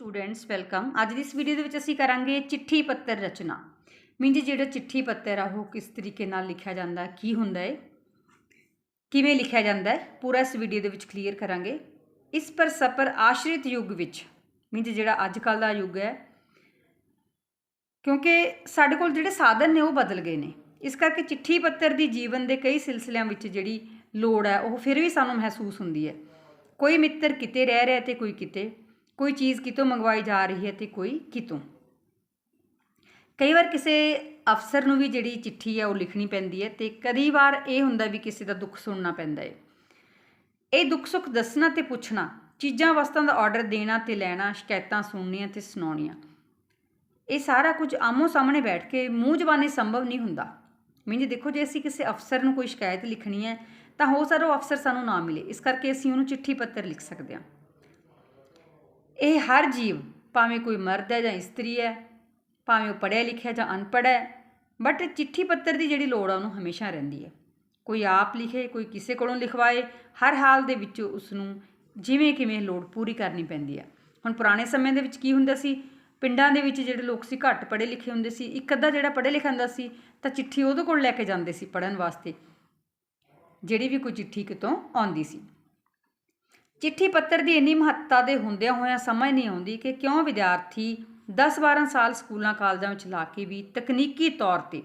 Students welcome ਅੱਜ ਦੀ ਇਸ video ਦੇ ਵਿੱਚ ਅਸੀਂ ਕਰਾਂਗੇ ਚਿੱਠੀ ਪੱਤਰ ਰਚਨਾ। ਮੀਨਜ ਜਿਹੜਾ ਚਿੱਠੀ ਪੱਤਰ ਆ, ਉਹ ਕਿਸ ਤਰੀਕੇ ਨਾਲ ਲਿਖਿਆ ਜਾਂਦਾ, ਕੀ ਹੁੰਦਾ ਹੈ ਕਿਵੇਂ ਲਿਖਿਆ ਜਾਂਦਾ ਹੈ ਪੂਰਾ ਇਸ ਵੀਡੀਓ ਦੇ ਵਿੱਚ ਕਲੀਅਰ ਕਰਾਂਗੇ। ਇਸ ਪਰ ਸਪਰ ਆਸ਼ਰਿਤ ਯੁੱਗ ਵਿੱਚ ਮੀਨਜ ਜਿਹੜਾ ਅੱਜ ਕੱਲ ਦਾ ਯੁੱਗ ਹੈ, ਕਿਉਂਕਿ ਸਾਡੇ ਕੋਲ ਜਿਹੜੇ ਸਾਧਨ ਨੇ, ਉਹ ਬਦਲ ਗਏ ਨੇ। ਇਸ ਕਰਕੇ ਚਿੱਠੀ ਪੱਤਰ ਦੀ ਜੀਵਨ ਦੇ ਕਈ ਸਿਲਸਿਲਿਆਂ ਵਿੱਚ ਜਿਹੜੀ ਲੋੜ ਹੈ, ਉਹ ਫਿਰ ਵੀ ਸਾਨੂੰ ਮਹਿਸੂਸ ਹੁੰਦੀ ਹੈ। ਕੋਈ ਮਿੱਤਰ ਕਿਤੇ ਰਹਿ ਰਿਹਾ ਤੇ ਕੋਈ ਕਿਤੇ। ਕੋਈ ਚੀਜ਼ ਕਿਤੋਂ ਮੰਗਵਾਈ ਜਾ ਰਹੀ ਹੈ ਤੇ ਕੋਈ ਕਿਤੋਂ ਕਈ ਵਾਰ ਕਿਸੇ ਅਫਸਰ ਨੂੰ ਵੀ ਜਿਹੜੀ ਚਿੱਠੀ ਹੈ ਉਹ ਲਿਖਣੀ ਪੈਂਦੀ ਹੈ ਤੇ ਕਈ ਵਾਰ ਇਹ ਹੁੰਦਾ ਵੀ ਕਿਸੇ ਦਾ ਦੁੱਖ ਸੁਣਨਾ ਪੈਂਦਾ ਹੈ ਇਹ ਦੁੱਖ ਸੁੱਖ ਦੱਸਣਾ ਤੇ ਪੁੱਛਣਾ ਚੀਜ਼ਾਂ ਵਸਤਾਂ ਦਾ ਆਰਡਰ ਦੇਣਾ ਤੇ ਲੈਣਾ ਸ਼ਿਕਾਇਤਾਂ ਸੁਣਨੀਆਂ ਤੇ ਸੁਣਾਉਣੀਆਂ ਇਹ ਸਾਰਾ ਕੁਝ ਆਮੋ ਸਾਹਮਣੇ ਬੈਠ ਕੇ ਮੂੰਹ ਜ਼ਬਾਨੀ ਸੰਭਵ ਨਹੀਂ ਹੁੰਦਾ ਮੀਨਜ ਦੇਖੋ ਜੇ ਅਸੀਂ ਕਿਸੇ ਅਫਸਰ ਨੂੰ ਕੋਈ ਸ਼ਿਕਾਇਤ ਲਿਖਣੀ ਹੈ ਤਾਂ ਹੋ ਸਕਦਾ ਉਹ ਅਫਸਰ ਸਾਨੂੰ ਨਾ ਮਿਲੇ ਇਸ ਕਰਕੇ ਅਸੀਂ ਉਹਨੂੰ ਚਿੱਠੀ ਪੱਤਰ ਲਿਖ ਸਕਦੇ ਹਾਂ ਇਹ ਹਰ ਜੀਵ, ਭਾਵੇਂ ਕੋਈ ਮਰਦ ਹੈ ਜਾਂ ਇਸਤਰੀ ਹੈ, ਭਾਵੇਂ ਉਹ ਪੜ੍ਹਿਆ ਲਿਖਿਆ ਜਾਂ ਅਨਪੜ੍ਹ ਹੈ ਬਟ ਚਿੱਠੀ ਪੱਤਰ ਦੀ ਜਿਹੜੀ ਲੋੜ ਆ ਉਹਨੂੰ ਹਮੇਸ਼ਾ ਰਹਿੰਦੀ ਹੈ। ਕੋਈ ਆਪ ਲਿਖੇ, ਕੋਈ ਕਿਸੇ ਕੋਲੋਂ ਲਿਖਵਾਏ, ਹਰ ਹਾਲ ਦੇ ਵਿੱਚ ਉਸ ਨੂੰ ਜਿਵੇਂ ਕਿਵੇਂ ਲੋੜ ਪੂਰੀ ਕਰਨੀ ਪੈਂਦੀ ਹੈ। ਹੁਣ ਪੁਰਾਣੇ ਸਮੇਂ ਦੇ ਵਿੱਚ ਕੀ ਹੁੰਦਾ ਸੀ? ਪਿੰਡਾਂ ਦੇ ਵਿੱਚ ਜਿਹੜੇ ਲੋਕ ਸੀ, ਘੱਟ ਪੜ੍ਹੇ ਲਿਖੇ ਹੁੰਦੇ ਸੀ, ਇੱਕ ਅੱਧਾ ਜਿਹੜਾ ਪੜ੍ਹੇ ਲਿਖਿਆ ਹੁੰਦਾ ਸੀ, ਤਾਂ ਚਿੱਠੀ ਉਹਦੇ ਕੋਲ ਲੈ ਕੇ ਜਾਂਦੇ ਸੀ ਪੜ੍ਹਨ ਵਾਸਤੇ, ਜਿਹੜੀ ਵੀ ਕੋਈ ਚਿੱਠੀ ਕਿਤੋਂ ਆਉਂਦੀ ਸੀ। ਚਿੱਠੀ ਪੱਤਰ ਦੀ ਇੰਨੀ ਮਹੱਤਤਾ ਦੇ ਹੁੰਦਿਆਂ ਹੋਇਆਂ ਸਮਝ ਨਹੀਂ ਆਉਂਦੀ ਕਿ ਕਿਉਂ ਵਿਦਿਆਰਥੀ 10-12 ਸਾਲ ਸਕੂਲਾਂ ਕਾਲਜਾਂ ਵਿੱਚ ਲਾ ਕੇ ਵੀ ਤਕਨੀਕੀ ਤੌਰ ਤੇ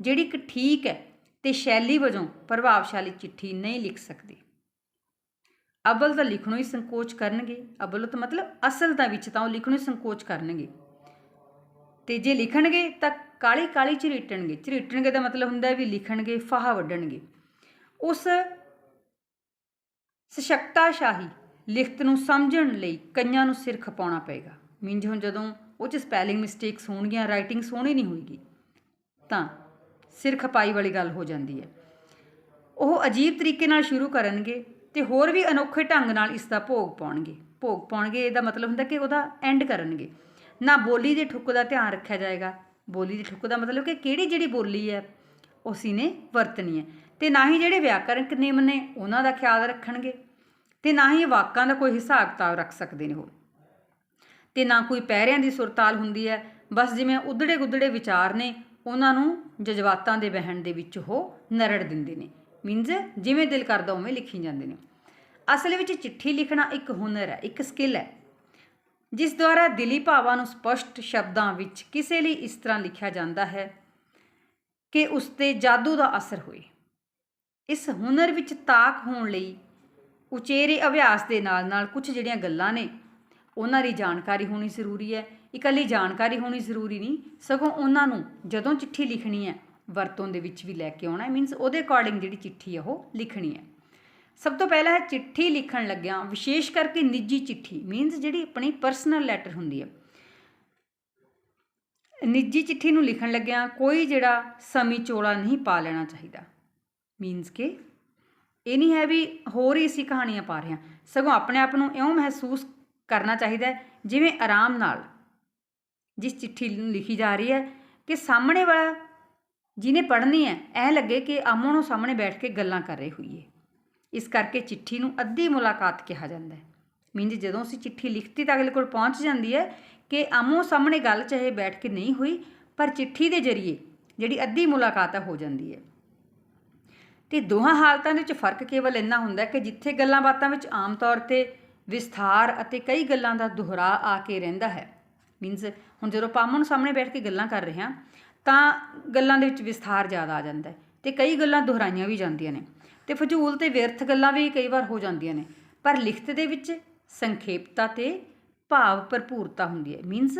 ਜਿਹੜੀ ਇੱਕ ਠੀਕ ਹੈ ਤੇ ਸ਼ੈਲੀ ਵਜੋਂ ਪ੍ਰਭਾਵਸ਼ਾਲੀ ਚਿੱਠੀ ਨਹੀਂ ਲਿਖ ਸਕਦੇ। ਅਵਲ ਤਾਂ ਲਿਖਣੋਂ ਹੀ ਸੰਕੋਚ ਕਰਨਗੇ। ਅਵਲ ਤਾਂ ਮਤਲਬ ਅਸਲ ਦਾ ਵਿੱਚ ਤਾਂ ਉਹ ਲਿਖਣੋਂ ਹੀ ਸੰਕੋਚ ਕਰਨਗੇ। ਤੇ ਜੇ ਲਿਖਣਗੇ ਤਾਂ ਕਾਲੀ ਕਾਲੀ ਝਰੀਟਣਗੇ ਝਰੀਟਣਗੇ ਦਾ ਮਤਲਬ ਹੁੰਦਾ ਵੀ ਲਿਖਣਗੇ, ਫਾਹਾ ਵੱਢਣਗੇ। ਉਸ ਸਸ਼ਕਤਾਸ਼ਾਹੀ ਲਿਖਤ ਨੂੰ ਸਮਝਣ ਲਈ ਕਈਆਂ ਨੂੰ ਸਿਰ ਖਪਾਉਣਾ ਪਏਗਾ। ਮੀਨਜ ਹੁਣ ਜਦੋਂ ਉਹ ਚ ਸਪੈਲਿੰਗ ਮਿਸਟੇਕਸ ਹੋਣਗੀਆਂ ਰਾਈਟਿੰਗ ਸੋਹਣੀ ਨਹੀਂ ਹੋਏਗੀ, ਤਾਂ ਸਿਰ ਖਪਾਈ ਵਾਲੀ ਗੱਲ ਹੋ ਜਾਂਦੀ ਹੈ। ਉਹ ਅਜੀਬ ਤਰੀਕੇ ਨਾਲ ਸ਼ੁਰੂ ਕਰਨਗੇ ਤੇ ਹੋਰ ਵੀ ਅਨੋਖੇ ਢੰਗ ਨਾਲ ਇਸ ਦਾ ਭੋਗ ਪਾਉਣਗੇ। ਭੋਗ ਪਾਉਣਗੇ ਇਹਦਾ ਮਤਲਬ ਹੁੰਦਾ ਕਿ ਉਹਦਾ ਐਂਡ ਕਰਨਗੇ। ਨਾ ਬੋਲੀ ਦੇ ਠੁੱਕ ਦਾ ਧਿਆਨ ਰੱਖਿਆ ਜਾਏਗਾ। ਬੋਲੀ ਦੇ ਠੁੱਕ ਦਾ ਮਤਲਬ ਕਿ ਕਿਹੜੀ ਜਿਹੜੀ ਬੋਲੀ ਹੈ ਉਸੀ ਨੇ ਵਰਤਣੀ ਹੈ। ਤੇ ਨਾ ਹੀ ਜਿਹੜੇ ਵਿਆਕਰਨਕ ਨਿਯਮ ਨੇ ਉਹਨਾਂ ਦਾ ਖਿਆਲ ਰੱਖਣਗੇ ਤੇ ਨਾ ਹੀ ਵਾਕਾਂ ਦਾ ਕੋਈ ਹਿਸਾਬ ਕਿਤਾਬ ਰੱਖ ਸਕਦੇ ਨੇ ਉਹ ਤੇ ਨਾ ਕੋਈ ਪੈਰਿਆਂ ਦੀ ਸੁਰਤਾਲ ਹੁੰਦੀ ਹੈ, ਬਸ ਜਿਵੇਂ ਉਧੜੇ ਗੁੱਧੜੇ ਵਿਚਾਰ ਨੇ, ਉਹਨਾਂ ਨੂੰ ਜਜ਼ਬਾਤਾਂ ਦੇ ਵਹਿਣ ਦੇ ਵਿੱਚ ਉਹ ਨਰੜ ਦਿੰਦੇ ਨੇ। ਮੀਨਜ਼ ਜਿਵੇਂ ਦਿਲ ਕਰਦਾ ਉਵੇਂ ਲਿਖੀ ਜਾਂਦੇ ਨੇ। ਅਸਲ ਵਿੱਚ ਚਿੱਠੀ ਲਿਖਣਾ ਇੱਕ ਹੁਨਰ ਹੈ, ਇੱਕ ਸਕਿੱਲ ਹੈ, ਜਿਸ ਦੁਆਰਾ ਦਿਲੀ ਭਾਵਾਂ ਨੂੰ ਸਪਸ਼ਟ ਸ਼ਬਦਾਂ ਵਿੱਚ ਕਿਸੇ ਲਈ ਇਸ ਤਰ੍ਹਾਂ ਲਿਖਿਆ ਜਾਂਦਾ ਹੈ ਕਿ ਉਸ ਤੇ ਜਾਦੂ ਦਾ ਅਸਰ ਹੋਏ। ਇਸ ਹੁਨਰ ਵਿੱਚ ਤਾਕ ਹੋਣ ਲਈ ਉਚੇਰੇ ਅਭਿਆਸ ਦੇ ਨਾਲ-ਨਾਲ ਕੁਝ ਜਿਹੜੀਆਂ ਗੱਲਾਂ ਨੇ, ਉਹਨਾਂ ਦੀ ਜਾਣਕਾਰੀ ਹੋਣੀ ਜ਼ਰੂਰੀ ਹੈ। ਇਕੱਲੀ ਜਾਣਕਾਰੀ ਹੋਣੀ ਜ਼ਰੂਰੀ ਨਹੀਂ, ਸਗੋਂ ਉਹਨਾਂ ਨੂੰ ਜਦੋਂ ਚਿੱਠੀ ਲਿਖਣੀ ਹੈ, ਵਰਤੋਂ ਦੇ ਵਿੱਚ ਵੀ ਲੈ ਕੇ ਆਉਣਾ ਮੀਨਸ ਉਹਦੇ ਅਕੋਰਡਿੰਗ ਜਿਹੜੀ ਚਿੱਠੀ ਹੈ, ਉਹ ਲਿਖਣੀ ਹੈ। ਸਭ ਤੋਂ ਪਹਿਲਾਂ ਹੈ ਚਿੱਠੀ ਲਿਖਣ ਲੱਗਿਆਂ, ਵਿਸ਼ੇਸ਼ ਕਰਕੇ ਨਿੱਜੀ ਚਿੱਠੀ ਮੀਨਸ ਜਿਹੜੀ ਆਪਣੀ ਪਰਸਨਲ ਲੈਟਰ ਹੁੰਦੀ ਹੈ। ਨਿੱਜੀ ਚਿੱਠੀ ਨੂੰ ਲਿਖਣ ਲੱਗਿਆਂ, ਕੋਈ ਜਿਹੜਾ ਸਮੀ ਚੋਲਾ ਨਹੀਂ ਪਾ ਲੈਣਾ ਚਾਹੀਦਾ। ਮੀਨਸ ਕਿ ਇਹ ਨਹੀਂ ਹੈ ਵੀ ਹੋਰ ਹੀ ਅਸੀਂ ਕਹਾਣੀਆਂ ਪਾ ਰਹੇ ਹਾਂ। ਸਗੋਂ ਆਪਣੇ ਆਪ ਨੂੰ ਇਉਂ ਮਹਿਸੂਸ ਕਰਨਾ ਚਾਹੀਦਾ ਜਿਵੇਂ ਆਰਾਮ ਨਾਲ ਜਿਸ ਚਿੱਠੀ ਨੂੰ ਲਿਖੀ ਜਾ ਰਹੀ ਹੈ ਕਿ ਸਾਹਮਣੇ ਵਾਲਾ ਜਿਹਨੇ ਪੜ੍ਹਨੀ ਹੈ, ਇਹ ਲੱਗੇ ਕਿ ਆਮੋ ਨੂੰ ਸਾਹਮਣੇ ਬੈਠ ਕੇ ਗੱਲਾਂ ਕਰ ਰਹੇ ਹੋਈਏ ਇਸ ਕਰਕੇ ਚਿੱਠੀ ਨੂੰ ਅੱਧੀ ਮੁਲਾਕਾਤ ਕਿਹਾ ਜਾਂਦਾ ਹੈ। ਮੀਨਜ ਜਦੋਂ ਅਸੀਂ ਚਿੱਠੀ ਲਿਖਤੀ ਤਾਂ ਅਗਲੇ ਕੋਲ ਪਹੁੰਚ ਜਾਂਦੀ ਹੈ ਕਿ ਆਮੋ ਸਾਹਮਣੇ ਗੱਲ ਚਾਹੇ ਬੈਠ ਕੇ ਨਹੀਂ ਹੋਈ, ਪਰ ਚਿੱਠੀ ਦੇ ਜ਼ਰੀਏ ਜਿਹੜੀ ਅੱਧੀ ਮੁਲਾਕਾਤ ਹੈ ਹੋ ਜਾਂਦੀ ਹੈ। ਤੇ ਦੋਹਾਂ ਹਾਲਤਾਂ ਦੇ ਵਿੱਚ ਫ਼ਰਕ ਕੇਵਲ ਇੰਨਾ ਹੁੰਦਾ ਕਿ ਜਿੱਥੇ ਗੱਲਾਂ ਬਾਤਾਂ ਵਿੱਚ ਆਮ ਤੌਰ ਤੇ ਵਿਸਥਾਰ ਅਤੇ ਕਈ ਗੱਲਾਂ ਦਾ ਦੁਹਰਾ ਆ ਕੇ ਰਹਿੰਦਾ ਹੈ। ਮੀਨਸ ਹੁਣ ਜਦੋਂ ਪਾਮਨ ਸਾਹਮਣੇ ਬੈਠ ਕੇ ਗੱਲਾਂ ਕਰ ਰਹੇ ਹਾਂ, ਤਾਂ ਗੱਲਾਂ ਦੇ ਵਿੱਚ ਵਿਸਥਾਰ ਜ਼ਿਆਦਾ ਆ ਜਾਂਦਾ ਹੈ ਤੇ ਕਈ ਗੱਲਾਂ ਦੁਹਰਾਈਆਂ ਵੀ ਜਾਂਦੀਆਂ ਨੇ ਤੇ ਫਜ਼ੂਲ ਤੇ ਵਿਅਰਥ ਗੱਲਾਂ ਵੀ ਕਈ ਵਾਰ ਹੋ ਜਾਂਦੀਆਂ ਨੇ, ਪਰ ਲਿਖਤ ਦੇ ਵਿੱਚ ਸੰਖੇਪਤਾ ਤੇ ਭਾਵ ਭਰਪੂਰਤਾ ਹੁੰਦੀ ਹੈ। ਮੀਨਸ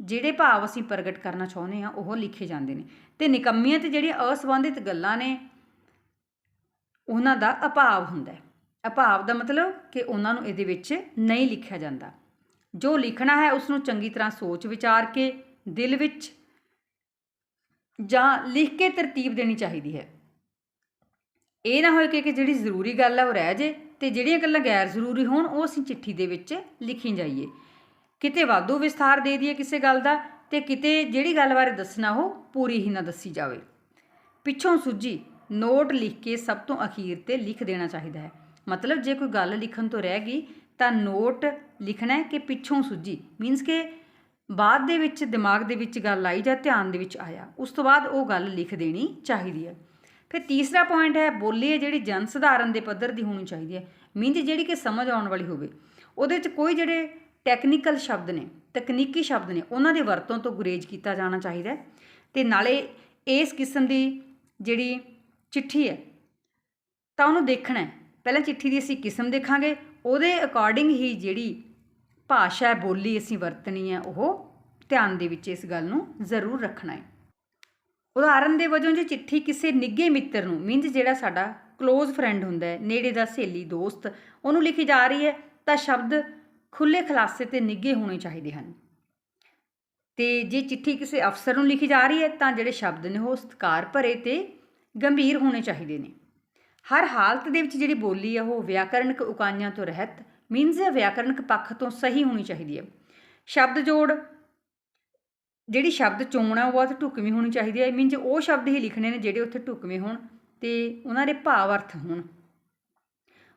ਜਿਹੜੇ ਭਾਵ ਅਸੀਂ ਪ੍ਰਗਟ ਕਰਨਾ ਚਾਹੁੰਦੇ ਹਾਂ, ਉਹ ਲਿਖੇ ਜਾਂਦੇ ਨੇ ਤੇ ਨਿਕੰਮੀਆਂ ਤੇ ਜਿਹੜੀਆਂ ਅਸੰਬੰਧਿਤ ਗੱਲਾਂ ਨੇ ਉਹਨਾਂ ਦਾ ਅਭਾਵ ਹੁੰਦਾ ਹੈ। ਅਭਾਵ ਦਾ ਮਤਲਬ ਕਿ ਉਹਨਾਂ ਨੂੰ ਇਹਦੇ ਵਿੱਚ ਨਹੀਂ ਲਿਖਿਆ ਜਾਂਦਾ। ਜੋ ਲਿਖਣਾ ਹੈ ਉਸ ਨੂੰ ਚੰਗੀ ਤਰ੍ਹਾਂ ਸੋਚ ਵਿਚਾਰ ਕੇ, ਦਿਲ ਵਿੱਚ ਜਾਂ ਲਿਖ ਕੇ ਤਰਤੀਬ ਦੇਣੀ ਚਾਹੀਦੀ ਹੈ। ਇਹ ਨਾ ਹੋਏ ਕਿ ਜਿਹੜੀ ਜ਼ਰੂਰੀ ਗੱਲ ਹੈ ਉਹ ਰਹਿ ਜੇ ਤੇ ਜਿਹੜੀਆਂ ਗੱਲਾਂ ਗੈਰ ਜ਼ਰੂਰੀ ਹੋਣ, ਉਹ ਅਸੀਂ ਚਿੱਠੀ ਦੇ ਵਿੱਚ ਲਿਖੀ ਜਾਈਏ। ਕਿਤੇ ਵਾਧੂ ਵਿਸਥਾਰ ਦੇ ਦਈਏ ਕਿਸੇ ਗੱਲ ਦਾ ਤੇ ਕਿਤੇ ਜਿਹੜੀ ਗੱਲ ਬਾਰੇ ਦੱਸਣਾ ਉਹ ਪੂਰੀ ਹੀ ਨਾ ਦੱਸੀ ਜਾਵੇ। ਪਿੱਛੋਂ ਸੁੱਜੀ ਨੋਟ ਲਿਖ ਕੇ ਸਭ ਤੋਂ ਅਖੀਰ ਤੇ ਲਿਖ ਦੇਣਾ ਚਾਹੀਦਾ ਹੈ। ਮਤਲਬ ਜੇ ਕੋਈ ਗੱਲ ਲਿਖਣ ਤੋਂ ਰਹਿ ਗਈ, ਤਾਂ ਨੋਟ ਲਿਖਣਾ ਹੈ ਕਿ ਪਿੱਛੋਂ ਸੁੱਜੀ। ਮੀਨਸ ਕਿ ਬਾਅਦ ਦੇ ਵਿੱਚ, ਦਿਮਾਗ ਦੇ ਵਿੱਚ ਗੱਲ ਆਈ ਜਾਂ ਧਿਆਨ ਦੇ ਵਿੱਚ ਆਇਆ, ਉਸ ਤੋਂ ਬਾਅਦ ਉਹ ਗੱਲ ਲਿਖ ਦੇਣੀ ਚਾਹੀਦੀ ਹੈ। ਫਿਰ ਤੀਸਰਾ ਪੁਆਇੰਟ ਹੈ ਬੋਲੀ ਹੈ ਜਿਹੜੀ ਜਨ ਸਧਾਰਨ ਦੇ ਪੱਧਰ ਦੀ ਹੋਣੀ ਚਾਹੀਦੀ ਹੈ। ਮੀਨਸ ਜਿਹੜੀ ਕਿ ਸਮਝ ਆਉਣ ਵਾਲੀ ਹੋਵੇ। ਉਹਦੇ ਵਿੱਚ ਕੋਈ ਜਿਹੜੇ ਟੈਕਨੀਕਲ ਸ਼ਬਦ ਨੇ, ਤਕਨੀਕੀ ਸ਼ਬਦ ਨੇ, ਉਹਨਾਂ ਦੀ ਵਰਤੋਂ ਤੋਂ ਗੁਰੇਜ਼ ਕੀਤਾ ਜਾਣਾ ਚਾਹੀਦਾ ਹੈ। ਤੇ ਨਾਲੇ ਇਸ ਕਿਸਮ ਦੀ ਜਿਹੜੀ ਚਿੱਠੀ ਹੈ। ਤਾਂ ਉਹਨੂੰ ਦੇਖਣਾ ਪਹਿਲਾਂ ਚਿੱਠੀ ਦੀ ਅਸੀਂ ਕਿਸਮ ਦੇਖਾਂਗੇ। ਉਹਦੇ ਅਕੋਰਡਿੰਗ ਹੀ ਜਿਹੜੀ ਭਾਸ਼ਾ ਬੋਲੀ ਅਸੀਂ ਵਰਤਣੀ ਹੈ, ਉਹ ਧਿਆਨ ਦੇ ਵਿੱਚ ਇਸ ਗੱਲ ਨੂੰ ਜ਼ਰੂਰ ਰੱਖਣਾ ਹੈ। ਉਦਾਹਰਨ ਦੇ ਵਜੋਂ ਜੇ ਚਿੱਠੀ ਕਿਸੇ ਨਿੱਘੇ ਮਿੱਤਰ ਨੂੰ ਮੀਨਸ ਜਿਹੜਾ ਸਾਡਾ ক্লোਜ਼ ਫਰੈਂਡ ਹੁੰਦਾ ਹੈ, ਨੇੜੇ ਦਾ ਸਹੇਲੀ, ਦੋਸਤ, ਉਹਨੂੰ ਲਿਖੀ ਜਾ ਰਹੀ ਹੈ, ਤਾਂ ਸ਼ਬਦ ਖੁੱਲੇ ਖਲਾਸੇ ਤੇ ਨਿੱਘੇ ਹੋਣੇ ਚਾਹੀਦੇ ਹਨ। ਤੇ ਜੇ ਚਿੱਠੀ ਕਿਸੇ ਅਫਸਰ ਨੂੰ ਲਿਖੀ ਜਾ ਰਹੀ ਹੈ, ਤਾਂ ਜਿਹੜੇ ਸ਼ਬਦ ਨੇ ਉਹ ਸਤਿਕਾਰ ਭਰੇ ਤੇ ਗੰਭੀਰ ਹੋਣੇ ਚਾਹੀਦੇ ਨੇ। ਹਰ ਹਾਲਤ ਦੇ ਵਿੱਚ ਜਿਹੜੀ ਬੋਲੀ ਆ, ਉਹ ਵਿਆਕਰਣਿਕ ਉਕਾਈਆਂ ਤੋਂ ਰਹਿਤ ਮੀਨਜ਼ ਵਿਆਕਰਣਿਕ ਪੱਖ ਤੋਂ ਸਹੀ ਹੋਣੀ ਚਾਹੀਦੀ ਹੈ ਸ਼ਬਦ ਜੋੜ, ਜਿਹੜੀ ਸ਼ਬਦ ਚੋਣ ਹੈ ਉਹ ਬਹੁਤ ਢੁਕਵੀਂ ਹੋਣੀ ਚਾਹੀਦੀ ਹੈ ਮੀਨਜ਼ ਉਹ ਸ਼ਬਦ ਹੀ ਲਿਖਣੇ ਨੇ ਜਿਹੜੇ ਉੱਥੇ ਢੁਕਵੇਂ ਹੋਣ ਤੇ ਉਹਨਾਂ ਦੇ ਭਾਵ ਅਰਥ ਹੋਣ।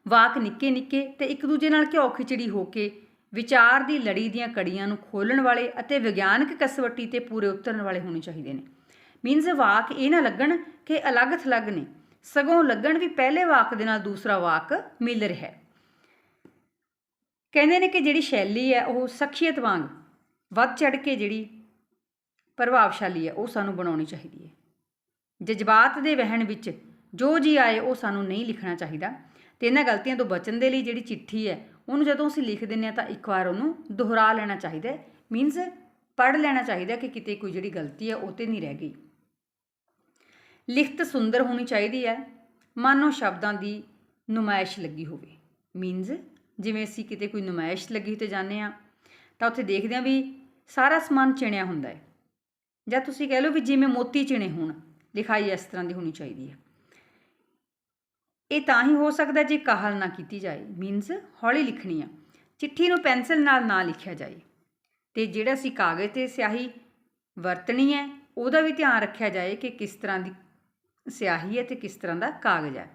ਵਾਕ ਨਿੱਕੇ ਨਿੱਕੇ ਤੇ ਇੱਕ ਦੂਜੇ ਨਾਲ ਘਿਓ ਖਿਚੜੀ ਹੋ ਕੇ ਵਿਚਾਰ ਦੀ ਲੜੀ ਦੀਆਂ ਕੜੀਆਂ ਨੂੰ ਖੋਲਣ ਵਾਲੇ ਅਤੇ ਵਿਗਿਆਨਕ ਕਸਵੱਟੀ ਤੇ ਪੂਰੇ ਉਤਰਨ ਵਾਲੇ ਹੋਣੇ ਚਾਹੀਦੇ ਨੇ। ਮੀਨਸ ਵਾਕ ਇਹ ਨਾ ਲੱਗਣ ਕਿ ਅਲੱਗ ਥਲੱਗ ਨੇ। ਸਗੋਂ ਲੱਗਣ ਵੀ ਪਹਿਲੇ ਵਾਕ ਦੇ ਨਾਲ ਦੂਸਰਾ ਵਾਕ ਮਿਲ ਰਿਹਾ ਹੈ। ਕਹਿੰਦੇ ਨੇ ਕਿ ਜਿਹੜੀ ਸ਼ੈਲੀ ਹੈ ਉਹ ਸ਼ਖਸੀਅਤ ਵਾਂਗ ਵੱਧ ਚੜ ਕੇ ਜਿਹੜੀ ਪ੍ਰਭਾਵਸ਼ਾਲੀ ਹੈ ਉਹ ਸਾਨੂੰ ਬਣਾਉਣੀ ਚਾਹੀਦੀ ਹੈ। ਜਜ਼ਬਾਤ ਦੇ ਵਹਿਣ ਵਿੱਚ ਜੋ ਜੀ ਆਏ ਉਹ ਸਾਨੂੰ ਨਹੀਂ ਲਿਖਣਾ ਚਾਹੀਦਾ। ਤੇ ਇਹਨਾਂ ਗਲਤੀਆਂ ਤੋਂ ਬਚਣ ਦੇ ਲਈ ਜਿਹੜੀ ਚਿੱਠੀ ਹੈ, ਉਹਨੂੰ ਜਦੋਂ ਅਸੀਂ ਲਿਖ ਦਿੰਨੇ ਆ ਤਾਂ ਇੱਕ ਵਾਰ ਉਹਨੂੰ ਦੁਹਰਾ ਲੈਣਾ ਚਾਹੀਦਾ ਹੈ। ਮੀਨਸ ਪੜ੍ਹ ਲੈਣਾ ਚਾਹੀਦਾ ਕਿ ਕਿਤੇ ਕੋਈ ਜਿਹੜੀ ਗਲਤੀ ਹੈ ਉਹ ਤੇ ਨਹੀਂ ਰਹਿ ਗਈ। ਲਿਖਤ ਸੁੰਦਰ ਹੋਣੀ ਚਾਹੀਦੀ ਹੈ। ਮਾਨੋ ਸ਼ਬਦਾਂ ਦੀ ਨੁਮਾਇਸ਼ ਲੱਗੀ ਹੋਵੇ। ਮੀਨਜ਼ ਜਿਵੇਂ ਅਸੀਂ ਕਿਤੇ ਕੋਈ ਨੁਮਾਇਸ਼ ਲੱਗੀ ਤੇ ਜਾਂਦੇ ਆ ਤਾਂ ਉੱਥੇ ਦੇਖਦੇ ਆ ਵੀ ਸਾਰਾ ਸਮਾਨ ਚਿਣਿਆ ਹੁੰਦਾ ਹੈ। ਜਾਂ ਤੁਸੀਂ ਕਹਿ ਲਓ ਵੀ ਜਿਵੇਂ ਮੋਤੀ ਚਿਣੇ ਹੋਣ, ਲਿਖਾਈ ਇਸ ਤਰ੍ਹਾਂ ਦੀ ਹੋਣੀ ਚਾਹੀਦੀ ਹੈ। ਇਹ ਤਾਂ ਹੀ ਹੋ ਸਕਦਾ ਜੇ ਕਾਹਲ ਨਾ ਕੀਤੀ ਜਾਏ। ਮੀਨਸ ਹੌਲੀ ਲਿਖਣੀ ਆ। ਚਿੱਠੀ ਨੂੰ ਪੈਨਸਲ ਨਾਲ ਨਾ ਲਿਖਿਆ ਜਾਏ। ਤੇ ਜਿਹੜਾ ਅਸੀਂ ਕਾਗਜ਼ ਤੇ ਸਿਆਹੀ ਵਰਤਣੀ ਹੈ, ਉਹਦਾ ਵੀ ਧਿਆਨ ਰੱਖਿਆ ਜਾਏ ਕਿ ਕਿਸ ਤਰ੍ਹਾਂ ਦੀ ਸਿਆਹੀ ਹੈ ਤੇ ਕਿਸ ਤਰ੍ਹਾਂ ਦਾ ਕਾਗਜ਼ ਹੈ।